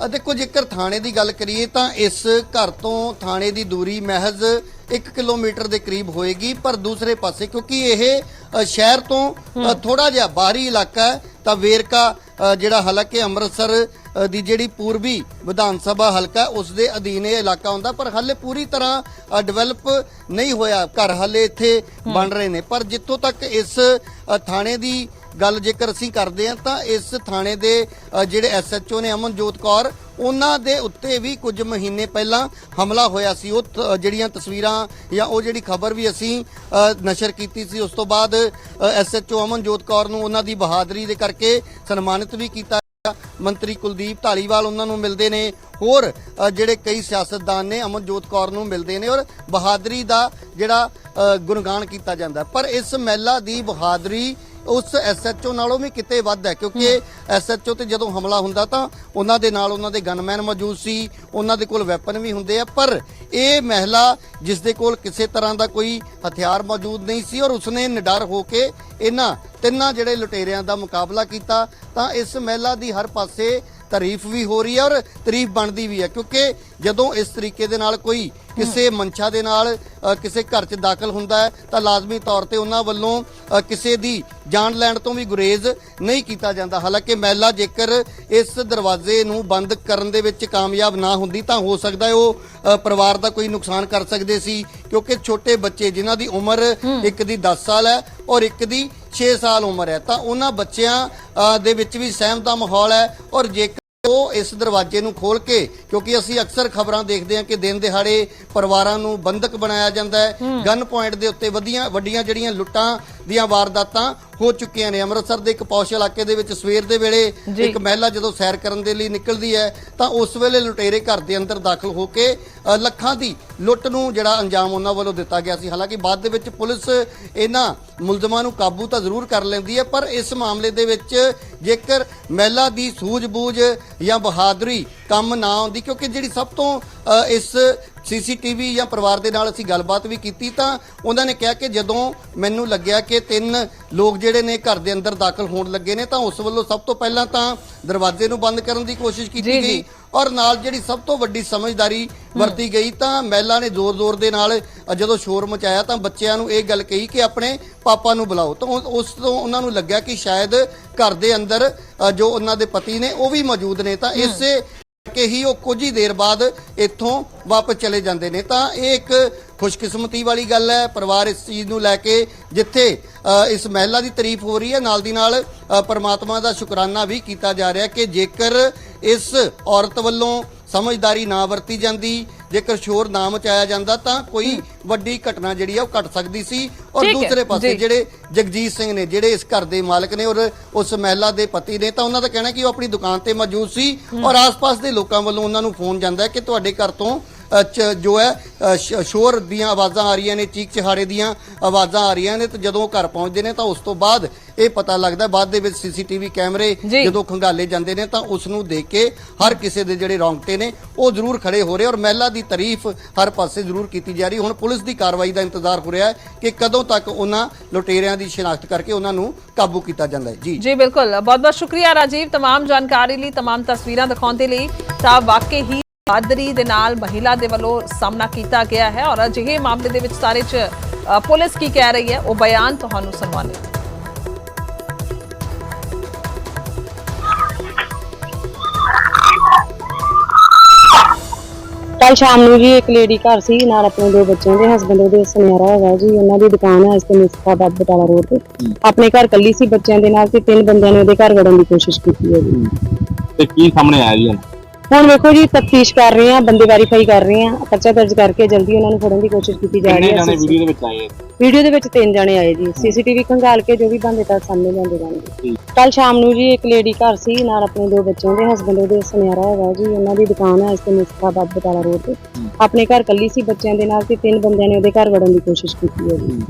ਆ ਦੇਖੋ ਜੇਕਰ ਥਾਣੇ ਦੀ ਗੱਲ ਕਰੀਏ ਤਾਂ ਇਸ ਘਰ ਤੋਂ ਥਾਣੇ ਦੀ ਦੂਰੀ ਮਹਿਜ਼ 1 ਕਿਲੋਮੀਟਰ ਦੇ ਕਰੀਬ ਹੋਏਗੀ ਪਰ ਦੂਸਰੇ ਪਾਸੇ ਕਿਉਂਕਿ ਇਹ ਸ਼ਹਿਰ ਤੋਂ ਥੋੜਾ ਜਿਹਾ ਬਾਹਰੀ ਇਲਾਕਾ ਹੈ ਤਾਂ ਵੇਰਕਾ ਜਿਹੜਾ ਹਾਲਾਂਕਿ ਅੰਮ੍ਰਿਤਸਰ ਦੀ ਜਿਹੜੀ ਪੂਰਬੀ ਵਿਧਾਨ ਸਭਾ ਹਲਕਾ ਉਸ ਦੇ ਅਧੀਨ ਇਹ ਇਲਾਕਾ ਹੁੰਦਾ ਪਰ ਹਾਲੇ ਪੂਰੀ ਤਰ੍ਹਾਂ ਡਿਵੈਲਪ ਨਹੀਂ ਹੋਇਆ ਘਰ ਹਾਲੇ ਇੱਥੇ ਬਣ ਰਹੇ ਨੇ। ਪਰ ਜਿੱਥੋਂ ਤੱਕ ਇਸ ਥਾਣੇ ਦੀ ਗੱਲ ਜੇਕਰ ਅਸੀਂ ਕਰਦੇ ਹਾਂ ਤਾਂ ਇਸ ਥਾਣੇ ਦੇ ਜਿਹੜੇ ਐਸਐਚਓ ਨੇ ਅਮਨਜੋਤ ਕੌਰ ਉਹਨਾਂ ਦੇ ਉੱਤੇ ਵੀ ਕੁਝ ਮਹੀਨੇ ਪਹਿਲਾਂ ਹਮਲਾ ਹੋਇਆ ਸੀ। ਉਹ ਜਿਹੜੀਆਂ ਤਸਵੀਰਾਂ ਜਾਂ ਉਹ ਜਿਹੜੀ ਖਬਰ ਵੀ ਅਸੀਂ ਨਸ਼ਰ ਕੀਤੀ ਸੀ ਉਸ ਤੋਂ ਬਾਅਦ ਐਸਐਚਓ ਅਮਨਜੋਤ ਕੌਰ ਨੂੰ ਉਹਨਾਂ ਦੀ ਬਹਾਦਰੀ ਦੇ ਕਰਕੇ ਸਨਮਾਨਿਤ ਵੀ ਕੀਤਾ ਮੰਤਰੀ ਕੁਲਦੀਪ ਢਾਲੀਵਾਲ ਉਹਨਾਂ ਨੂੰ ਮਿਲਦੇ ਨੇ। ਹੋਰ ਜਿਹੜੇ ਕਈ ਸਿਆਸਤਦਾਨ ਨੇ ਅਮਨਜੋਤ ਕੌਰ ਨੂੰ ਮਿਲਦੇ ਨੇ ਔਰ ਬਹਾਦਰੀ ਦਾ ਜਿਹੜਾ ਅ, ਗੁਣਗਾਨ ਕੀਤਾ ਜਾਂਦਾ ਪਰ ਇਸ ਮਹਿਲਾ ਦੀ ਬਹਾਦਰੀ ਉਸ ਐਸਐਚਓ ਨਾਲੋਂ ਵੀ ਕਿਤੇ ਵੱਧ ਹੈ ਕਿਉਂਕਿ ਐਸਐਚਓ ਤੇ ਜਦੋਂ ਹਮਲਾ ਹੁੰਦਾ ਤਾਂ ਉਹਨਾਂ ਦੇ ਨਾਲ ਉਹਨਾਂ ਦੇ ਗਨਮੈਨ ਮੌਜੂਦ ਸੀ ਉਹਨਾਂ ਦੇ ਕੋਲ ਵੈਪਨ ਵੀ ਹੁੰਦੇ ਆ ਪਰ ਇਹ ਮਹਿਲਾ ਜਿਸ ਦੇ ਕੋਲ ਕਿਸੇ ਤਰ੍ਹਾਂ ਦਾ ਕੋਈ ਹਥਿਆਰ ਮੌਜੂਦ ਨਹੀਂ ਸੀ ਔਰ ਉਸਨੇ ਨਿਡਰ ਹੋ ਕੇ ਇਹਨਾਂ ਤਿੰਨਾਂ ਜਿਹੜੇ ਲੁਟੇਰਿਆਂ ਦਾ ਮੁਕਾਬਲਾ ਕੀਤਾ ਤਾਂ ਇਸ ਮਹਿਲਾ ਦੀ ਹਰ ਪਾਸੇ ਤਾਰੀਫ ਵੀ ਹੋ ਰਹੀ ਹੈ ਔਰ ਤਾਰੀਫ ਬਣਦੀ ਵੀ ਹੈ ਕਿਉਂਕਿ ਜਦੋਂ ਇਸ ਤਰੀਕੇ ਦੇ ਨਾਲ ਕੋਈ ਕਿਸੇ ਮਨਸ਼ਾ ਦੇ ਨਾਲ ਕਿਸੇ ਘਰ 'ਚ ਦਾਖਲ ਹੁੰਦਾ ਹੈ ਤਾਂ ਲਾਜ਼ਮੀ ਤੌਰ ਤੇ ਉਹਨਾਂ ਵੱਲੋਂ ਕਿਸੇ ਦੀ ਜਾਨ ਲੈਣ ਤੋਂ ਵੀ ਗੁਰੇਜ਼ ਨਹੀਂ ਕੀਤਾ ਜਾਂਦਾ। ਹਾਲਾਂਕਿ ਮਹਿਲਾ ਜੇਕਰ ਇਸ ਦਰਵਾਜ਼ੇ ਨੂੰ ਬੰਦ ਕਰਨ ਦੇ ਵਿੱਚ ਕਾਮਯਾਬ ਨਾ ਹੁੰਦੀ ਤਾਂ ਹੋ ਸਕਦਾ ਹੈ ਉਹ ਪਰਿਵਾਰ ਦਾ ਕੋਈ ਨੁਕਸਾਨ ਕਰ ਸਕਦੇ ਸੀ ਕਿਉਂਕਿ ਛੋਟੇ ਬੱਚੇ ਜਿਨ੍ਹਾਂ ਦੀ ਉਮਰ ਇੱਕ ਦੀ 10 ਸਾਲ ਹੈ ਔਰ ਇੱਕ ਦੀ 6 ਸਾਲ ਉਮਰ ਹੈ ਤਾਂ ਉਹਨਾਂ ਬੱਚਿਆਂ ਦੇ ਵਿੱਚ ਵੀ ਸਹਿਮ ਦਾ ਮਾਹੌਲ ਹੈ। ਔਰ ਜੇਕਰ ਉਹ ਇਸ ਦਰਵਾਜ਼ੇ ਨੂੰ ਖੋਲ ਕੇ ਕਿਉਂਕਿ ਅਸੀਂ ਅਕਸਰ ਖਬਰਾਂ ਦੇਖਦੇ ਹਾਂ ਕਿ ਦਿਨ ਦਿਹਾੜੇ ਪਰਿਵਾਰਾਂ ਨੂੰ ਬੰਦਕ ਬਣਾਇਆ ਜਾਂਦਾ ਹੈ। ਗਨ ਪੁਆਇੰਟ ਦੇ ਉੱਤੇ ਵਧੀਆਂ ਵੱਡੀਆਂ ਜਿਹੜੀਆਂ ਲੁੱਟਾਂ ਦੀਆਂ ਵਾਰਦਾਤਾਂ ਹੋ ਚੁੱਕੀਆਂ ਨੇ ਅੰਮ੍ਰਿਤਸਰ ਦੇ ਇੱਕ ਪੌਸ਼ ਇਲਾਕੇ ਦੇ ਵਿੱਚ ਸਵੇਰ ਦੇ ਵੇਲੇ। ਇੱਕ ਮਹਿਲਾ ਜਦੋਂ ਸੈਰ ਕਰਨ ਦੇ ਲਈ ਨਿਕਲਦੀ ਹੈ ਤਾਂ ਉਸ ਵੇਲੇ ਲੁਟੇਰੇ ਘਰ ਦੇ ਅੰਦਰ ਦਾਖਲ ਹੋ ਕੇ ਲੱਖਾਂ ਦੀ ਲੁੱਟ ਨੂੰ ਜਿਹੜਾ ਅੰਜਾਮ ਉਹਨਾਂ ਵੱਲੋਂ ਦਿੱਤਾ ਗਿਆ ਸੀ ਹਾਲਾਂਕਿ ਬਾਅਦ ਦੇ ਵਿੱਚ ਪੁਲਿਸ ਇਹਨਾਂ ਮੁਲਜ਼ਮਾਂ ਨੂੰ ਕਾਬੂ ਤਾਂ ਜ਼ਰੂਰ ਕਰ ਲੈਂਦੀ ਹੈ ਪਰ ਇਸ ਮਾਮਲੇ ਦੇ ਵਿੱਚ ਜੇਕਰ ਮਹਿਲਾ ਦੀ ਸੂਝ-ਬੂਝ ਜਾਂ ਬਹਾਦਰੀ ਕੰਮ ਨਾ ਆਉਂਦੀ ਕਿਉਂਕਿ ਜਿਹੜੀ ਸਭ ਤੋਂ ਅ, ਇਸ ਸੀਸੀਟੀਵੀ ਜਾਂ ਪਰਿਵਾਰ ਦੇ ਨਾਲ ਅਸੀਂ ਗੱਲਬਾਤ ਵੀ ਕੀਤੀ ਤਾਂ ਉਹਨਾਂ ਨੇ ਕਿਹਾ ਕਿ ਜਦੋਂ ਮੈਨੂੰ ਲੱਗਿਆ ਕਿ ਤਿੰਨ ਲੋਕ ਜਿਹੜੇ ਨੇ ਘਰ ਦੇ ਅੰਦਰ ਦਾਖਲ ਹੋਣ ਲੱਗੇ ਨੇ ਤਾਂ ਉਸ ਵੱਲੋਂ ਸਭ ਤੋਂ ਪਹਿਲਾਂ ਤਾਂ ਦਰਵਾਜ਼ੇ ਨੂੰ ਬੰਦ ਕਰਨ ਦੀ ਕੋਸ਼ਿਸ਼ ਜੀ, ਕੀਤੀ ਜੀ। ਗਈ ਔਰ ਨਾਲ ਜਿਹੜੀ ਸਭ ਤੋਂ ਵੱਡੀ ਸਮਝਦਾਰੀ ਵਰਤੀ ਗਈ ਤਾਂ ਮਹਿਲਾ ਨੇ ਜ਼ੋਰ-ਜ਼ੋਰ ਦੇ ਨਾਲ ਅ, ਜਦੋਂ ਸ਼ੋਰ ਮਚਾਇਆ ਤਾਂ ਬੱਚਿਆਂ ਨੂੰ ਇਹ ਗੱਲ ਕਹੀ ਕਿ ਆਪਣੇ ਪਾਪਾ ਨੂੰ ਬੁਲਾਓ। ਤਾਂ ਉਹ- ਉਸ ਤੋਂ ਉਹਨਾਂ ਨੂੰ ਲੱਗਿਆ ਕਿ ਸ਼ਾਇਦ ਘਰ ਦੇ ਅੰਦਰ ਅ, ਜੋ ਉਹਨਾਂ ਦੇ ਪਤੀ ਨੇ ਉਹ ਵੀ ਮੌਜੂਦ ਨੇ। ਤਾਂ ਇਸੇ ਕਿ ਹੀ ਉਹ ਕੁਝ ਹੀ ਦੇਰ ਬਾਅਦ ਇੱਥੋਂ ਵਾਪਸ ਚਲੇ ਜਾਂਦੇ ਨੇ। ਤਾਂ ਇਹ ਇੱਕ ਖੁਸ਼ਕਿਸਮਤੀ ਵਾਲੀ ਗੱਲ ਹੈ। ਪਰਿਵਾਰ ਇਸ ਚੀਜ਼ ਨੂੰ ਲੈ ਕੇ ਜਿੱਥੇ ਇਸ ਮਹਿਲਾ ਦੀ ਤਾਰੀਫ ਹੋ ਰਹੀ ਹੈ, ਨਾਲ ਦੀ ਨਾਲ ਪਰਮਾਤਮਾ ਦਾ ਸ਼ੁਕਰਾਨਾ ਵੀ ਕੀਤਾ ਜਾ ਰਿਹਾ ਕਿ ਜੇਕਰ ਇਸ ਔਰਤ ਵੱਲੋਂ ਸਮਝਦਾਰੀ ਨਾ ਵਰਤੀ ਜਾਂਦੀ ਜੇਕਰ ਸ਼ੋਰ ਨਾ ਮਚਾਇਆ ਜਾਂਦਾ ਤਾਂ ਕੋਈ ਵੱਡੀ ਘਟਨਾ ਜਿਹੜੀ ਆ ਉਹ ਘਟ ਸਕਦੀ ਸੀ। ਔਰ ਠੀਕ ਹੈ, ਦੂਸਰੇ ਪਾਸੇ ਜੀ। ਜਿਹੜੇ ਜਗਜੀਤ ਸਿੰਘ ਨੇ ਜਿਹੜੇ ਇਸ ਘਰ ਦੇ ਮਾਲਕ ਨੇ ਔਰ ਉਸ ਮਹਿਲਾ ਦੇ ਪਤੀ ਨੇ ਤਾਂ ਉਹਨਾਂ ਦਾ ਕਹਿਣਾ ਕਿ ਉਹ ਆਪਣੀ ਦੁਕਾਨ ਤੇ ਮੌਜੂਦ ਸੀ ਔਰ ਆਸ-ਪਾਸ ਦੇ ਲੋਕਾਂ ਵੱਲੋਂ ਉਹਨਾਂ ਨੂੰ ਫੋਨ ਜਾਂਦਾ ਹੈ ਕਿ ਤੁਹਾਡੇ ਘਰ ਤੋਂ ਜੋ ਹੈ ਅ, ਸ਼- ਸ਼ੋਰ ਦੀਆਂ ਆਵਾਜ਼ਾਂ ਆ ਰਹੀਆਂ ਨੇ ਚੀਕ ਚਿਹਾੜੇ ਦੀਆਂ ਆਵਾਜ਼ਾਂ ਆ ਰਹੀਆਂ ਨੇ ਤੇ ਜਦੋਂ ਉਹ ਘਰ ਪਹੁੰਚਦੇ ਨੇ ਤਾਂ ਉਸ ਤੋਂ ਬਾਅਦ ਇਹ ਪਤਾ ਲੱਗਦਾ ਬਾਅਦ ਦੇ ਵਿੱਚ ਸੀਸੀਟੀਵੀ ਕੈਮਰੇ ਜੀ। ਜਦੋਂ ਖੰਗਾਲੇ ਜਾਂਦੇ ਨੇ ਤਾਂ ਉਸ ਨੂੰ ਦੇਖ ਕੇ ਹਰ ਕਿਸੇ ਦੇ ਜਿਹੜੇ ਰੌਂਗਟੇ ਨੇ ਉਹ ਜ਼ਰੂਰ ਖੜੇ ਹੋ ਰਹੇ ਔਰ ਮਹਿਲਾ ਦੀ ਤਾਰੀਫ ਹਰ ਪਾਸੇ ਜ਼ਰੂਰ ਕੀਤੀ ਜਾ ਰਹੀ ਹੁਣ ਪੁਲਿਸ ਦੀ ਕਾਰਵਾਈ ਦਾ ਇੰਤਜ਼ਾਰ ਹੋ ਰਿਹਾ ਹੈ ਕਿ ਕਦੋਂ ਤੱਕ ਉਹਨਾਂ ਲੁਟੇਰਿਆਂ ਦੀ ਸ਼ਨਾਖਤ ਕਰਕੇ ਉਹਨਾਂ ਨੂੰ ਕਾਬੂ ਕੀਤਾ ਜਾਂਦਾ ਹੈ ਜੀ ਜੀ ਬਿਲਕੁਲ ਬਹੁਤ ਬਹੁਤ ਸ਼ੁਕਰੀਆ ਰਾਜੀਵ तमाम ਜਾਣਕਾਰੀ ਲਈ तमाम ਤਸਵੀਰਾਂ ਦਿਖਾਉਣ ਦੇ ਲਈ ਤਾਂ ਵਾਕਈ ਹੀ ਬਾਦਰੀ ਦੇ ਨਾਲ ਮਹਿਲਾ ਦੇ ਵੱਲੋਂ ਸਾਹਮਣਾ ਕੀਤਾ ਗਿਆ ਹੈ ਔਰ ਅਜਿਹੇ ਮਾਮਲੇ ਦੇ ਵਿੱਚ ਸਾਰੇ ਚ ਪੁਲਿਸ ਕੀ ਕਹਿ ਰਹੀ ਹੈ? ਉਹ ਬਿਆਨ ਤੁਹਾਨੂੰ ਸੁਣਵਾਉਂਦੇ ਹਾਂ। ਕੱਲ ਸ਼ਾਮ ਨੂੰ ਜੀ ਇੱਕ ਲੇਡੀ ਘਰ ਸੀ ਨਾਲ ਆਪਣੇ ਦੋ ਬੱਚਿਆਂ ਦੇ ਹਸਬੰਡ ਉਹਦੇ ਸੁਨਿਆਰਾ ਹੈਗਾ ਜੀ ਉਹਨਾਂ ਦੀ ਦੁਕਾਨ ਹੈ ਇਸ ਤੇ ਮੁਸਤਾਬਾਦ ਬਟਾਲਾ ਰੋਡ ਤੇ। ਆਪਣੇ ਘਰ ਕੱਲੀ ਸੀ ਬੱਚਿਆਂ ਦੇ ਨਾਲ ਤੇ ਤਿੰਨ ਬੰਦਿਆਂ ਨੇ ਉਹਦੇ ਘਰ ਵੜਨ ਦੀ ਕੋਸ਼ਿਸ਼ ਕੀਤੀ ਹੈ ਜੀ। ਤੇ ਕੀ ਸਾਹਮਣੇ ਆਇਆ ਜੀ ਹੁਣ ਵੇਖੋ ਜੀ ਤਫਤੀਸ਼ ਕਰ ਰਹੇ ਆ ਬੰਦੇ ਵੈਰੀਫਾਈ ਕਰ ਰਹੇ ਆ ਪਰਚਾ ਦਰਜ ਕਰਕੇ ਜਲਦੀ ਉਹਨਾਂ ਨੂੰ ਫੜਨ ਦੀ ਕੋਸ਼ਿਸ਼ ਕੀਤੀ ਜਾ ਕਿੰਨੇ ਰਹੀ ਜਾਣੇ ਹੈ ਵੀਡੀਓ ਦੇ ਵਿੱਚ ਆਏ ਆ? ਵੀਡੀਓ ਦੇ ਵਿੱਚ ਤਿੰਨ ਜਣੇ ਆਏ ਜੀ। ਸੀਸੀਟੀਵੀ ਖੰਗਾਲ ਕੇ ਜੋ ਵੀ ਬੰਦੇ ਤਾਂ ਸਾਹਮਣੇ ਲਿਆਂਦੇ ਜਾਣਗੇ। ਕੱਲ ਸ਼ਾਮ ਨੂੰ ਜੀ ਇੱਕ ਲੇਡੀ ਘਰ ਸੀ ਨਾਲ ਆਪਣੇ ਦੋ ਬੱਚਿਆਂ ਦੇ ਹਸਬੰਡ ਉਹਦੇ ਸੁਨਿਆਰਾ ਹੈਗਾ ਜੀ। ਉਹਨਾਂ ਦੀ ਦੁਕਾਨ ਹੈ ਇਸ ਤੇ ਮੁਸਤਾਬਾਦ ਬਟਾਲਾ ਰੋਡ ਤੇ। ਆਪਣੇ ਘਰ ਕੱਲੀ ਸੀ ਬੱਚਿਆਂ ਦੇ ਨਾਲ ਤੇ ਤਿੰਨ ਬੰਦਿਆਂ ਨੇ ਉਹਦੇ ਘਰ ਵੜਨ ਦੀ ਕੋਸ਼ਿਸ਼ ਕੀਤੀ ਹੈ ਜੀ।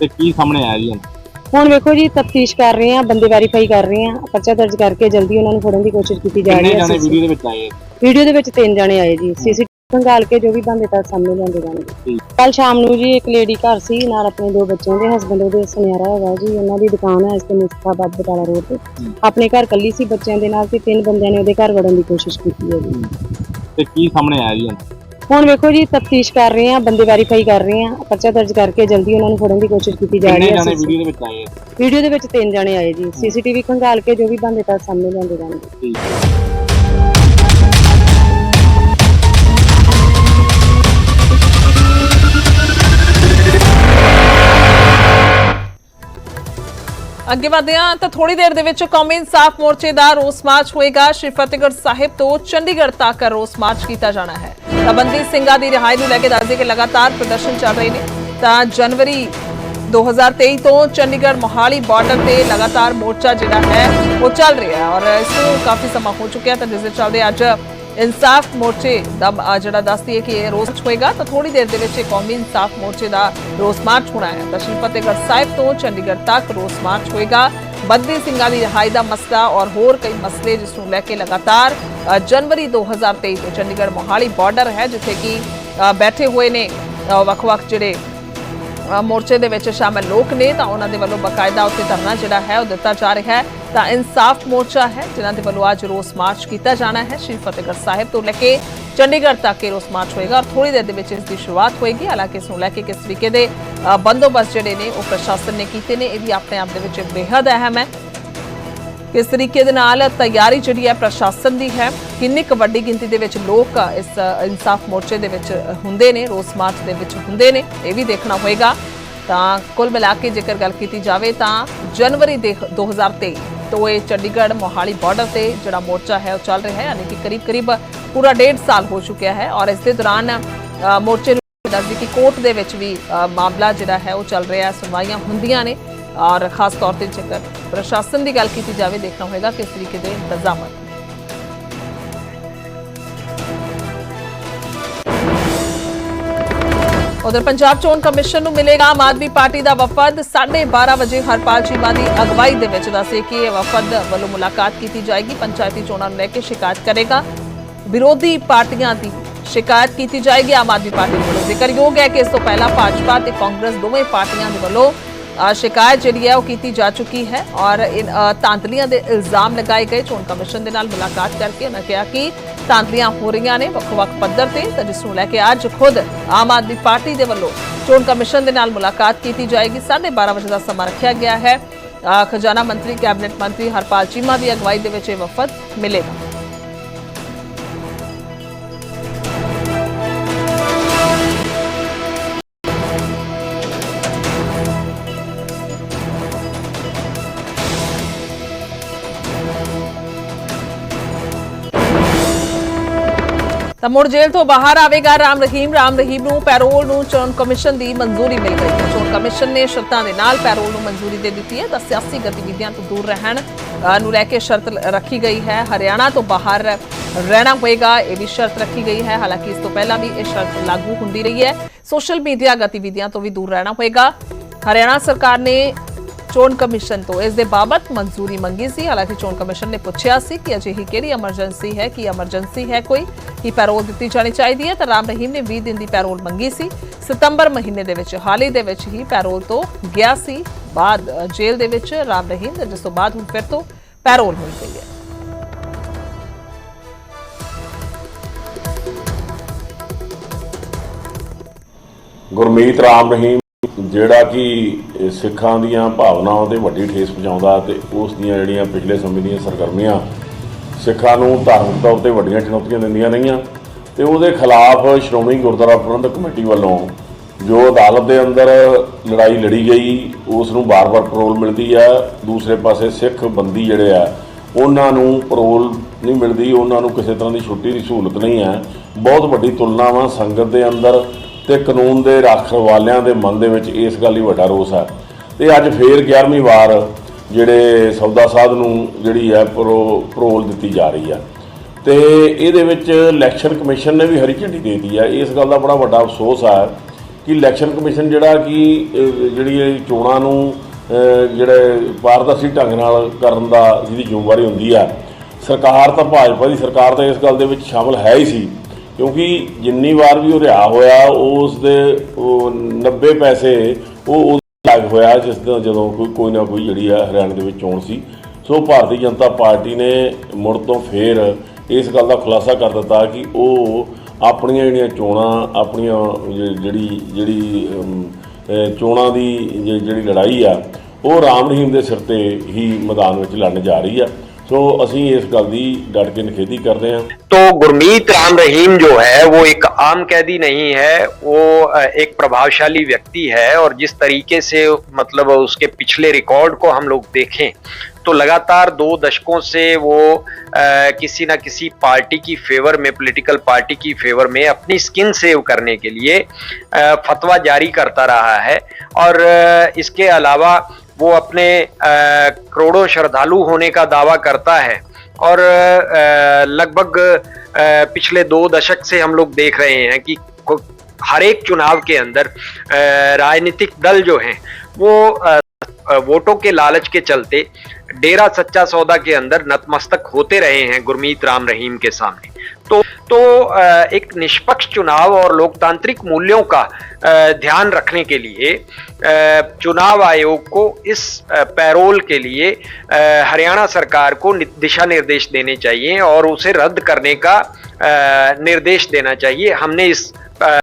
ਤੇ ਕੀ ਸਾਹਮਣੇ ਆਇਆ ਜੀ ਹੁਣ? ਹੁਣ ਵੇਖੋ ਜੀ ਤਫਤੀਸ਼ ਕਰ ਰਹੇ ਆ ਬੰਦੇ ਵੈਰੀਫਾਈ ਕਰ ਰਹੇ ਆ ਪਰਚਾ ਦਰਜ ਕਰਕੇ ਜਲਦੀ ਉਹਨਾਂ ਨੂੰ ਫੜਨ ਦੀ ਕੋਸ਼ਿਸ਼ ਕੀਤੀ ਜਾ ਕਿੰਨੇ ਰਹੀ ਜਾਣੇ ਹੈ ਵੀਡੀਓ ਦੇ ਵਿੱਚ ਆਏ ਆ? ਵੀਡੀਓ ਦੇ ਵਿੱਚ ਤਿੰਨ ਜਣੇ ਆਏ ਜੀ। ਸੀਸੀਟੀਵੀ ਖੰਗਾਲ ਕੇ ਜੋ ਵੀ ਬੰਦੇ ਤਾਂ ਸਾਹਮਣੇ ਲਿਆਂਦੇ ਜਾਣਗੇ। ਕੱਲ ਸ਼ਾਮ ਨੂੰ ਜੀ ਇੱਕ ਲੇਡੀ ਘਰ ਸੀ ਨਾਲ ਆਪਣੇ ਦੋ ਬੱਚਿਆਂ ਦੇ ਹਸਬੰਡ ਉਹਦੇ ਸੁਨਿਆਰਾ ਹੈਗਾ ਜੀ ਉਹਨਾਂ ਦੀ ਦੁਕਾਨ ਹੈ ਇਸ ਤੇ ਮੁਸਤਾਬਾਦ ਬਟਾਲਾ ਰੋਡ ਤੇ। ਆਪਣੇ ਘਰ ਕੱਲੀ ਸੀ ਬੱਚਿਆਂ ਦੇ ਨਾਲ ਤੇ ਤਿੰਨ ਬੰਦਿਆਂ ਨੇ ਉਹਦੇ ਘਰ ਵੜਨ ਦੀ ਕੋਸ਼ਿਸ਼ ਕੀਤੀ ਹੈ ਜੀ। ਤੇ ਕੀ ਸਾਹਮਣੇ ਆਇਆ ਜੀ ਹੁਣ ਵੇਖੋ ਜੀ ਤਫਤੀਸ਼ ਕਰ ਰਹੇ ਆ ਬੰਦੇ ਵੈਰੀਫਾਈ ਕਰ ਰਹੇ ਆ ਪਰਚਾ ਦਰਜ ਕਰਕੇ ਜਲਦੀ ਉਹਨਾਂ ਨੂੰ ਫੜਨ ਦੀ ਕੋਸ਼ਿਸ਼ ਕੀਤੀ ਜਾ ਕਿੰਨੇ ਰਹੀ ਜਾਣੇ ਹੈ ਵੀਡੀਓ ਦੇ ਵਿੱਚ ਆਏ ਆ? ਵੀਡੀਓ ਦੇ ਵਿੱਚ ਤਿੰਨ ਜਣੇ ਆਏ ਜੀ। ਸੀਸੀਟੀਵੀ ਖੰਗਾਲ ਕੇ ਜੋ ਵੀ ਬੰਦੇ ਤਾਂ ਸਾਹਮਣੇ ਲਿਆਂਦੇ ਜਾਣਗੇ। ਠੀਕ ਅੱਗੇ ਵਧਦੇ ਹਾਂ ਤਾਂ ਥੋੜੀ ਦੇਰ ਦੇ ਵਿੱਚ ਕੌਮੀ ਇਨਸਾਫ ਮੋਰਚੇ ਦਾ ਰੋਸ ਮਾਰਚ ਹੋਏਗਾ। ਸ਼੍ਰੀ ਫਤਿਹਗੜ੍ਹ ਸਾਹਿਬ ਤੋਂ ਚੰਡੀਗੜ੍ਹ ਤੱਕ ਰੋਸ ਮਾਰਚ ਕੀਤਾ ਜਾਣਾ ਹੈ। ਪਾਬੰਦੀ ਸਿੰਘਾਂ ਦੀ ਰਿਹਾਈ ਨੂੰ ਲੈ ਕੇ ਦੱਸਦੇ ਕਿ ਲਗਾਤਾਰ ਪ੍ਰਦਰਸ਼ਨ ਚੱਲ ਰਹੇ ਨੇ। ਤਾਂ ਜਨਵਰੀ 2023 ਤੋਂ ਚੰਡੀਗੜ੍ਹ ਮੋਹਾਲੀ ਬਾਰਡਰ ਤੇ ਲਗਾਤਾਰ ਮੋਰਚਾ ਜਿਹੜਾ ਹੈ, ਉਹ ਚੱਲ ਰਿਹਾ ਔਰ ਇਸ ਨੂੰ ਕਾਫੀ ਸਮਾਂ ਹੋ ਚੁੱਕਿਆ ਤਾਂ ਜਿਸ ਦੇ ਚੱਲਦੇ ਅੱਜ ਇਨਸਾਫ ਮੋਰਚੇ ਦਾ ਜਿਹੜਾ ਦੱਸਦੀ ਹੈ ਕਿ ਇਹ ਰੋਸ ਹੋਏਗਾ ਤਾਂ ਥੋੜੀ ਦੇਰ ਦੇ ਵਿੱਚ ਇਹ ਕੌਮੀ ਇਨਸਾਫ ਮੋਰਚੇ ਦਾ ਰੋਸ ਮਾਰਚ ਹੋਣਾ ਹੈ। ਤਾਂ ਸ਼੍ਰੀ ਫਤਿਹਗੜ੍ਹ ਸਾਹਿਬ ਤੋਂ ਚੰਡੀਗੜ੍ਹ ਤੱਕ ਰੋਸ ਮਾਰਚ ਹੋਏਗਾ। ਬੰਦੀ ਸਿੰਘਾਂ ਦੀ ਰਿਹਾਈ ਦਾ ਮਸਲਾ ਔਰ ਹੋਰ ਕਈ ਮਸਲੇ ਜਿਸ ਨੂੰ ਲੈ ਕੇ ਲਗਾਤਾਰ ਅ, ਜਨਵਰੀ 2023 ਤੋਂ ਚੰਡੀਗੜ੍ਹ ਮੋਹਾਲੀ ਬਾਰਡਰ ਹੈ ਜਿੱਥੇ ਕਿ ਬੈਠੇ ਹੋਏ ਨੇ ਵੱਖ-ਵੱਖ ਜਿਹੜੇ ਮੋਰਚੇ ਦੇ ਵਿੱਚ ਸ਼ਾਮਲ ਲੋਕ ਨੇ ਤਾਂ ਉਹਨਾਂ ਦੇ ਵੱਲੋਂ ਬਕਾਇਦਾ ਉੱਤੇ ਧਰਨਾ ਜਿਹੜਾ ਹੈ ਉਹ ਦਿੱਤਾ ਜਾ ਰਿਹਾ ਹੈ। ਤਾਂ ਇਨਸਾਫ ਮੋਰਚਾ ਹੈ, ਜਿਨ੍ਹਾਂ ਦੇ ਵੱਲੋਂ ਅੱਜ ਰੋਸ ਮਾਰਚ ਕੀਤਾ ਜਾਣਾ ਹੈ। ਸ਼੍ਰੀ ਫਤਿਹਗੜ੍ਹ ਸਾਹਿਬ ਤੋਂ ਲੈ ਕੇ ਚੰਡੀਗੜ੍ਹ ਤੱਕ ਇਹ ਰੋਸ ਮਾਰਚ ਹੋਏਗਾ ਔਰ ਥੋੜੀ ਦੇਰ ਦੇ ਵਿੱਚ ਇਸ ਦੀ ਸ਼ੁਰੂਆਤ ਹੋਏਗੀ। ਹਾਲਾਂਕਿ ਇਸ ਨੂੰ ਲੈ ਕੇ ਕਿਸ ਤਰੀਕੇ ਦੇ ਬੰਦੋਬਸਤ ਜਿਹੜੇ ਨੇ ਉਹ ਪ੍ਰਸ਼ਾਸਨ ਨੇ ਕੀਤੇ ਨੇ, ਇਹ ਵੀ ਆਪਣੇ ਆਪ ਦੇ ਵਿੱਚ ਬੇहद ਅਹਿਮ ਹੈ। ਕਿਸ ਤਰੀਕੇ ਦੇ ਨਾਲ ਤਿਆਰੀ ਜਿਹੜੀ ਹੈ ਪ੍ਰਸ਼ਾਸਨ ਦੀ ਹੈ, ਕਿੰਨੀ ਕੁ ਵੱਡੀ ਗਿਣਤੀ ਦੇ ਵਿੱਚ ਲੋਕ ਇਸ ਇਨਸਾਫ ਮੋਰਚੇ ਦੇ ਵਿੱਚ ਹੁੰਦੇ ਨੇ, ਰੋਸ ਮਾਰਚ ਦੇ ਵਿੱਚ ਹੁੰਦੇ ਨੇ, ਇਹ ਵੀ ਦੇਖਣਾ ਹੋਏਗਾ। ਤਾਂ ਕੁੱਲ ਮਿਲਾ ਕੇ ਜੇਕਰ ਗੱਲ ਕੀਤੀ ਜਾਵੇ ਤਾਂ ਜਨਵਰੀ ਦੇ 2023 ਤੋਂ ਚੰਡੀਗੜ੍ਹ ਮੋਹਾਲੀ ਬਾਰਡਰ ਤੇ ਜਿਹੜਾ ਮੋਰਚਾ ਹੈ ਉਹ ਚੱਲ ਰਿਹਾ ਹੈ, ਯਾਨੀ ਕਿ ਕਰੀਬ ਕਰੀਬ ਪੂਰਾ ਡੇਢ ਸਾਲ ਹੋ ਚੁੱਕਿਆ ਹੈ ਔਰ ਇਸ ਦੇ ਦੌਰਾਨ ਮੋਰਚੇ ਨੂੰ ਦੱਸਦੀ ਕਿ ਕੋਰਟ ਦੇ ਵਿੱਚ ਵੀ ਮਾਮਲਾ ਜਿਹੜਾ ਹੈ ਉਹ ਚੱਲ ਰਿਹਾ ਹੈ, ਸੁਣਵਾਈਆਂ ਹੁੰਦੀਆਂ ਨੇ ਔਰ ਖਾਸ ਤੌਰ ਤੇ ਜੇਕਰ ਪ੍ਰਸ਼ਾਸਨ ਦੀ ਗੱਲ ਕੀਤੀ ਜਾਵੇ, ਦੇਖਣਾ ਹੋਏਗਾ ਕਿਸ ਤਰੀਕੇ ਦੇ ਇੰਤਜ਼ਾਮਾਂ ਉਧਰ ਪੰਜਾਬ ਚੋਣ ਕਮਿਸ਼ਨ ਨੂੰ ਮਿਲੇਗਾ ਆਮ ਆਦਮੀ ਪਾਰਟੀ ਦਾ ਵਫਦ। 12:30 ਵਜੇ ਹਰਪਾਲ ਚੀਮਾ ਦੀ ਅਗਵਾਈ ਦੇ ਵਿੱਚ ਦੱਸੇ ਕਿ ਇਹ ਵਫਦ ਵੱਲੋਂ ਮੁਲਾਕਾਤ ਕੀਤੀ ਜਾਏਗੀ। ਪੰਚਾਇਤੀ ਚੋਣਾਂ ਨੂੰ ਲੈ ਕੇ ਸ਼ਿਕਾਇਤ ਕਰੇਗਾ। ਵਿਰੋਧੀ ਪਾਰਟੀਆਂ ਦੀ ਸ਼ਿਕਾਇਤ ਕੀਤੀ ਜਾਏਗੀ ਆਮ ਆਦਮੀ ਪਾਰਟੀ ਵੱਲੋਂ। ਜ਼ਿਕਰਯੋਗ ਹੈ ਕਿ ਇਸ ਤੋਂ ਪਹਿਲਾਂ ਭਾਜਪਾ ਤੇ ਕਾਂਗਰਸ ਦੋਵੇਂ ਪਾਰਟੀਆਂ ਦੇ ਵੱਲੋਂ ਸ਼ਿਕਾਇਤ ਜਿਹੜੀ ਹੈ ਉਹ ਕੀਤੀ ਜਾ ਚੁੱਕੀ ਹੈ ਔਰ ਇਨ ਤਾਂਤਲੀਆਂ ਦੇ ਇਲਜ਼ਾਮ ਲਗਾਏ ਗਏ। ਚੋਣ ਕਮਿਸ਼ਨ ਦੇ ਨਾਲ ਮੁਲਾਕਾਤ ਕਰਕੇ ਉਹਨਾਂ ਕਿਹਾ ਕਿ ਤਾਂਤਲੀਆਂ ਹੋ ਰਹੀਆਂ ਨੇ, ਵੱਖ-ਵੱਖ ਪੱਧਰ ਤੇ। ਤਾਂ ਜਿਸ ਨੂੰ ਲੈ ਕੇ ਅੱਜ ਖੁਦ ਆਮ ਆਦਮੀ ਪਾਰਟੀ ਦੇ ਵੱਲੋਂ ਚੋਣ ਕਮਿਸ਼ਨ ਦੇ ਨਾਲ ਮੁਲਾਕਾਤ ਕੀਤੀ ਜਾਏਗੀ। 12:30 ਵਜੇ ਦਾ ਸਮਾਂ ਰੱਖਿਆ ਗਿਆ ਹੈ। ਖਜ਼ਾਨਾ ਮੰਤਰੀ, ਕੈਬਨਿਟ ਮੰਤਰੀ ਹਰਪਾਲ ਚੀਮਾ ਦੀ ਅਗਵਾਈ ਦੇ ਵਿੱਚ ਇਹ ਵਫਦ ਮਿਲੇਗਾ। ਤਾਂ ਮੁੜ ਜੇਲ੍ਹ ਤੋਂ ਬਾਹਰ ਆਵੇਗਾ। ਰਾਮ ਰਹੀਮ ਰਾਮ ਰਹੀਮ ਨੂੰ ਪੈਰੋਲ ਨੂੰ ਚੋਣ ਕਮਿਸ਼ਨ ਦੀ ਮਨਜ਼ੂਰੀ ਮਿਲ ਗਈ ਹੈ। ਚੋਣ ਕਮਿਸ਼ਨ ਨੇ ਸ਼ਰਤਾਂ ਦੇ ਨਾਲ ਪੈਰੋਲ ਨੂੰ ਮਨਜ਼ੂਰੀ ਦੇ ਦਿੱਤੀ ਹੈ। ਤਾਂ ਸਿਆਸੀ ਗਤੀਵਿਧੀਆਂ ਤੋਂ ਦੂਰ ਰਹਿਣ ਨੂੰ ਲੈ ਕੇ ਸ਼ਰਤ ਰੱਖੀ ਗਈ ਹੈ। ਹਰਿਆਣਾ ਤੋਂ ਬਾਹਰ ਰਹਿਣਾ ਹੋਏਗਾ ਇਹ ਵੀ ਸ਼ਰਤ ਰੱਖੀ ਗਈ ਹੈ। ਹਾਲਾਂਕਿ ਇਸ ਤੋਂ ਪਹਿਲਾਂ ਵੀ ਇਹ ਸ਼ਰਤ ਲਾਗੂ ਹੁੰਦੀ ਰਹੀ ਹੈ। ਸੋਸ਼ਲ ਮੀਡੀਆ ਗਤੀਵਿਧੀਆਂ ਤੋਂ ਵੀ ਦੂਰ ਰਹਿਣਾ ਹੋਏਗਾ ਹਰਿਆਣਾ ਸਰਕਾਰ ਨੇ ਚੋਣ ਕਮਿਸ਼ਨ ਤੋਂ ਇਸ ਦੇ ਬਾਬਤ ਮਨਜ਼ੂਰੀ ਮੰਗੀ ਸੀ। ਹਾਲਾਂਕਿ ਚੋਣ ਕਮਿਸ਼ਨ ਨੇ ਪੁੱਛਿਆ ਸੀ ਕਿ ਅਜਿਹੀ ਕਿਹੜੀ ਐਮਰਜੈਂਸੀ ਹੈ, ਕਿ ਐਮਰਜੈਂਸੀ ਹੈ ਕੋਈ? ਕਿ ਪੈਰੋਲ ਦਿੱਤੀ ਜਾਣੀ ਚਾਹੀਦੀ ਹੈ। ਤਾਂ ਰਾਮ ਰਹੀਮ ਨੇ 20 ਦਿਨ ਦੀ ਪੈਰੋਲ ਮੰਗੀ ਸੀ। ਸਤੰਬਰ ਮਹੀਨੇ ਦੇ ਵਿੱਚ, ਹਾਲ ਦੇ ਵਿੱਚ ਹੀ ਪੈਰੋਲ ਤੋਂ ਗਿਆ ਸੀ। ਬਾਅਦ ਜੇਲ੍ਹ ਦੇ ਵਿੱਚ ਰਾਮ ਰਹੀਮ ਜਿਸ ਤੋਂ ਬਾਅਦ ਹੁਣ ਫਿਰ ਤੋਂ ਪੈਰੋਲ ਮਿਲ ਗਈ ਹੈ। ਗੁਰਮੀਤ, ਰਾਮ ਰਹੀਮ, ਜਿਹੜਾ ਕਿ ਸਿੱਖਾਂ ਦੀਆਂ ਭਾਵਨਾਵਾਂ ਤੇ ਵੱਡੀ ਠੇਸ ਪਹੁੰਚਾਉਂਦਾ ਤੇ ਉਸ ਦੀਆਂ ਜਿਹੜੀਆਂ ਪਿਛਲੇ ਸਮੇਂ ਦੀਆਂ ਸਰਗਰਮੀਆਂ ਸਿੱਖਾਂ ਨੂੰ ਧਾਰਮਿਕ ਤੌਰ ਤੇ ਵੱਡੀਆਂ ਚੁਣੌਤੀਆਂ ਦਿੰਦੀਆਂ ਰਹੀਆਂ ਤੇ ਉਹਦੇ ਖਿਲਾਫ ਸ਼੍ਰੋਮਣੀ ਗੁਰਦੁਆਰਾ ਪ੍ਰਬੰਧਕ ਕਮੇਟੀ ਵੱਲੋਂ ਜੋ ਅਦਾਲਤ ਦੇ ਅੰਦਰ ਲੜਾਈ ਲੜੀ ਗਈ, ਉਸ ਨੂੰ ਬਾਰ-ਬਾਰ ਪਰੋਲ ਮਿਲਦੀ ਆ ਦੂਸਰੇ ਪਾਸੇ ਸਿੱਖ ਬੰਦੀ ਜਿਹੜੇ ਆ, ਉਹਨਾਂ ਨੂੰ ਪਰੋਲ ਨਹੀਂ ਮਿਲਦੀ, ਉਹਨਾਂ ਨੂੰ ਕਿਸੇ ਤਰ੍ਹਾਂ ਦੀ ਛੁੱਟੀ ਦੀ ਸਹੂਲਤ ਨਹੀਂ ਹੈ। ਬਹੁਤ ਵੱਡੀ ਤੁਲਨਾ ਵਾ ਸੰਗਤ ਦੇ ਅੰਦਰ ਤੇ ਕਾਨੂੰਨ ਦੇ ਰਖਵਾਲਿਆਂ ਦੇ ਮਨ ਦੇ ਵਿੱਚ ਇਸ ਗੱਲ ਲਈ ਵੱਡਾ ਰੋਸ ਹੈ। ਤੇ ਅੱਜ ਫੇਰ 11ਵੀਂ ਵਾਰ ਜਿਹੜੇ ਸੌਦਾ ਸਾਧ ਨੂੰ ਜਿਹੜੀ ਹੈ ਪਰੋ, ਪਰੋਲ ਦਿੱਤੀ ਜਾ ਰਹੀ ਆ। ਤੇ ਇਹਦੇ ਵਿੱਚ ਇਲੈਕਸ਼ਨ ਕਮਿਸ਼ਨ ਨੇ ਵੀ ਹਰੀ ਝੰਡੀ ਦੇ ਦਿੱਤੀ ਹੈ ਇਸ ਗੱਲ ਦਾ ਬੜਾ ਵੱਡਾ ਅਫਸੋਸ ਹੈ ਕਿ ਇਲੈਕਸ਼ਨ ਕਮਿਸ਼ਨ ਜਿਹੜਾ ਕਿ ਜਿਹੜੀ ਇਹ ਚੋਣਾਂ ਨੂੰ ਜਿਹੜੇ ਪਾਰਦਰਸ਼ੀ ਢੰਗ ਨਾਲ ਕਰਨ ਦਾ ਜਿਹਦੀ ਜ਼ਿੰਮੇਵਾਰੀ ਹੁੰਦੀ ਆ, ਸਰਕਾਰ ਤਾਂ ਭਾਜਪਾ ਦੀ ਸਰਕਾਰ ਤਾਂ ਇਸ ਗੱਲ ਦੇ ਵਿੱਚ ਸ਼ਾਮਲ ਹੈ ਹੀ ਸੀ। ਕਿਉਂਕਿ ਜਿੰਨੀ ਵਾਰ ਵੀ ਉਹ ਰਿਹਾ ਹੋਇਆ, ਉਸ ਦੇ ਉਹ 90 ਪੈਸੇ ਉਹ ਉਹ ਹੋਇਆ ਜਿਸ ਦਾ ਜਦੋਂ ਕੋਈ ਕੋਈ ਨਾ ਕੋਈ ਜਿਹੜੀ ਆ ਹਰਿਆਣਾ ਦੇ ਵਿੱਚ ਚੋਣ ਸੀ। ਸੋ ਭਾਰਤੀ ਜਨਤਾ ਪਾਰਟੀ ਨੇ ਮੁੜ ਤੋਂ ਫੇਰ ਇਸ ਗੱਲ ਦਾ ਖੁਲਾਸਾ ਕਰ ਦਿੱਤਾ ਕਿ ਉਹ ਆਪਣੀਆਂ ਜਿਹੜੀਆਂ ਚੋਣਾਂ, ਆਪਣੀਆਂ ਜਿਹੜੀ ਜਿਹੜੀ ਚੋਣਾਂ ਦੀ ਜਿਹੜੀ ਲੜਾਈ ਆ, ਉਹ ਰਾਮ ਰਹੀਮ ਦੇ ਸਿਰ ਤੇ ਹੀ ਮੈਦਾਨ ਵਿੱਚ ਲੜਨ ਜਾ ਰਹੀ ਆ। ਸੋ ਅਸੀਂ ਇਸ ਗੱਲ ਦੀ ਡਟ ਕੇ ਨਿਖੇਧੀ ਕਰਦੇ ਹਾਂ तो गुरमीत राम रहीम जो है वो एक आम कैदी नहीं है वो अ, एक प्रभावशाली व्यक्ति है और जिस तरीके से मतलब उसके पिछले रिकॉर्ड को हम लोग देखें तो लगातार दो दशकों से वो अ, किसी ना किसी पार्टी की फेवर में पॉलिटिकल पार्टी की फेवर में अपनी स्किन सेव करने के लिए अ, फतवा जारी करता रहा है और अ, इसके अलावा वो अपने करोड़ों श्रद्धालु होने का दावा करता है। और लगभग पिछले दो दशक से हम लोग देख रहे हैं कि हर एक चुनाव के अंदर राजनीतिक दल जो हैं, वो वोटों के लालच के चलते डेरा सच्चा सौदा के अंदर नतमस्तक होते रहे हैं गुरमीत राम रहीम के सामने। तो तो एक निष्पक्ष चुनाव और लोकतांत्रिक मूल्यों का ध्यान रखने के लिए चुनाव आयोग को इस पैरोल के लिए हरियाणा सरकार को दिशा निर्देश देने चाहिए और उसे रद्द करने का निर्देश देना चाहिए। हमने इस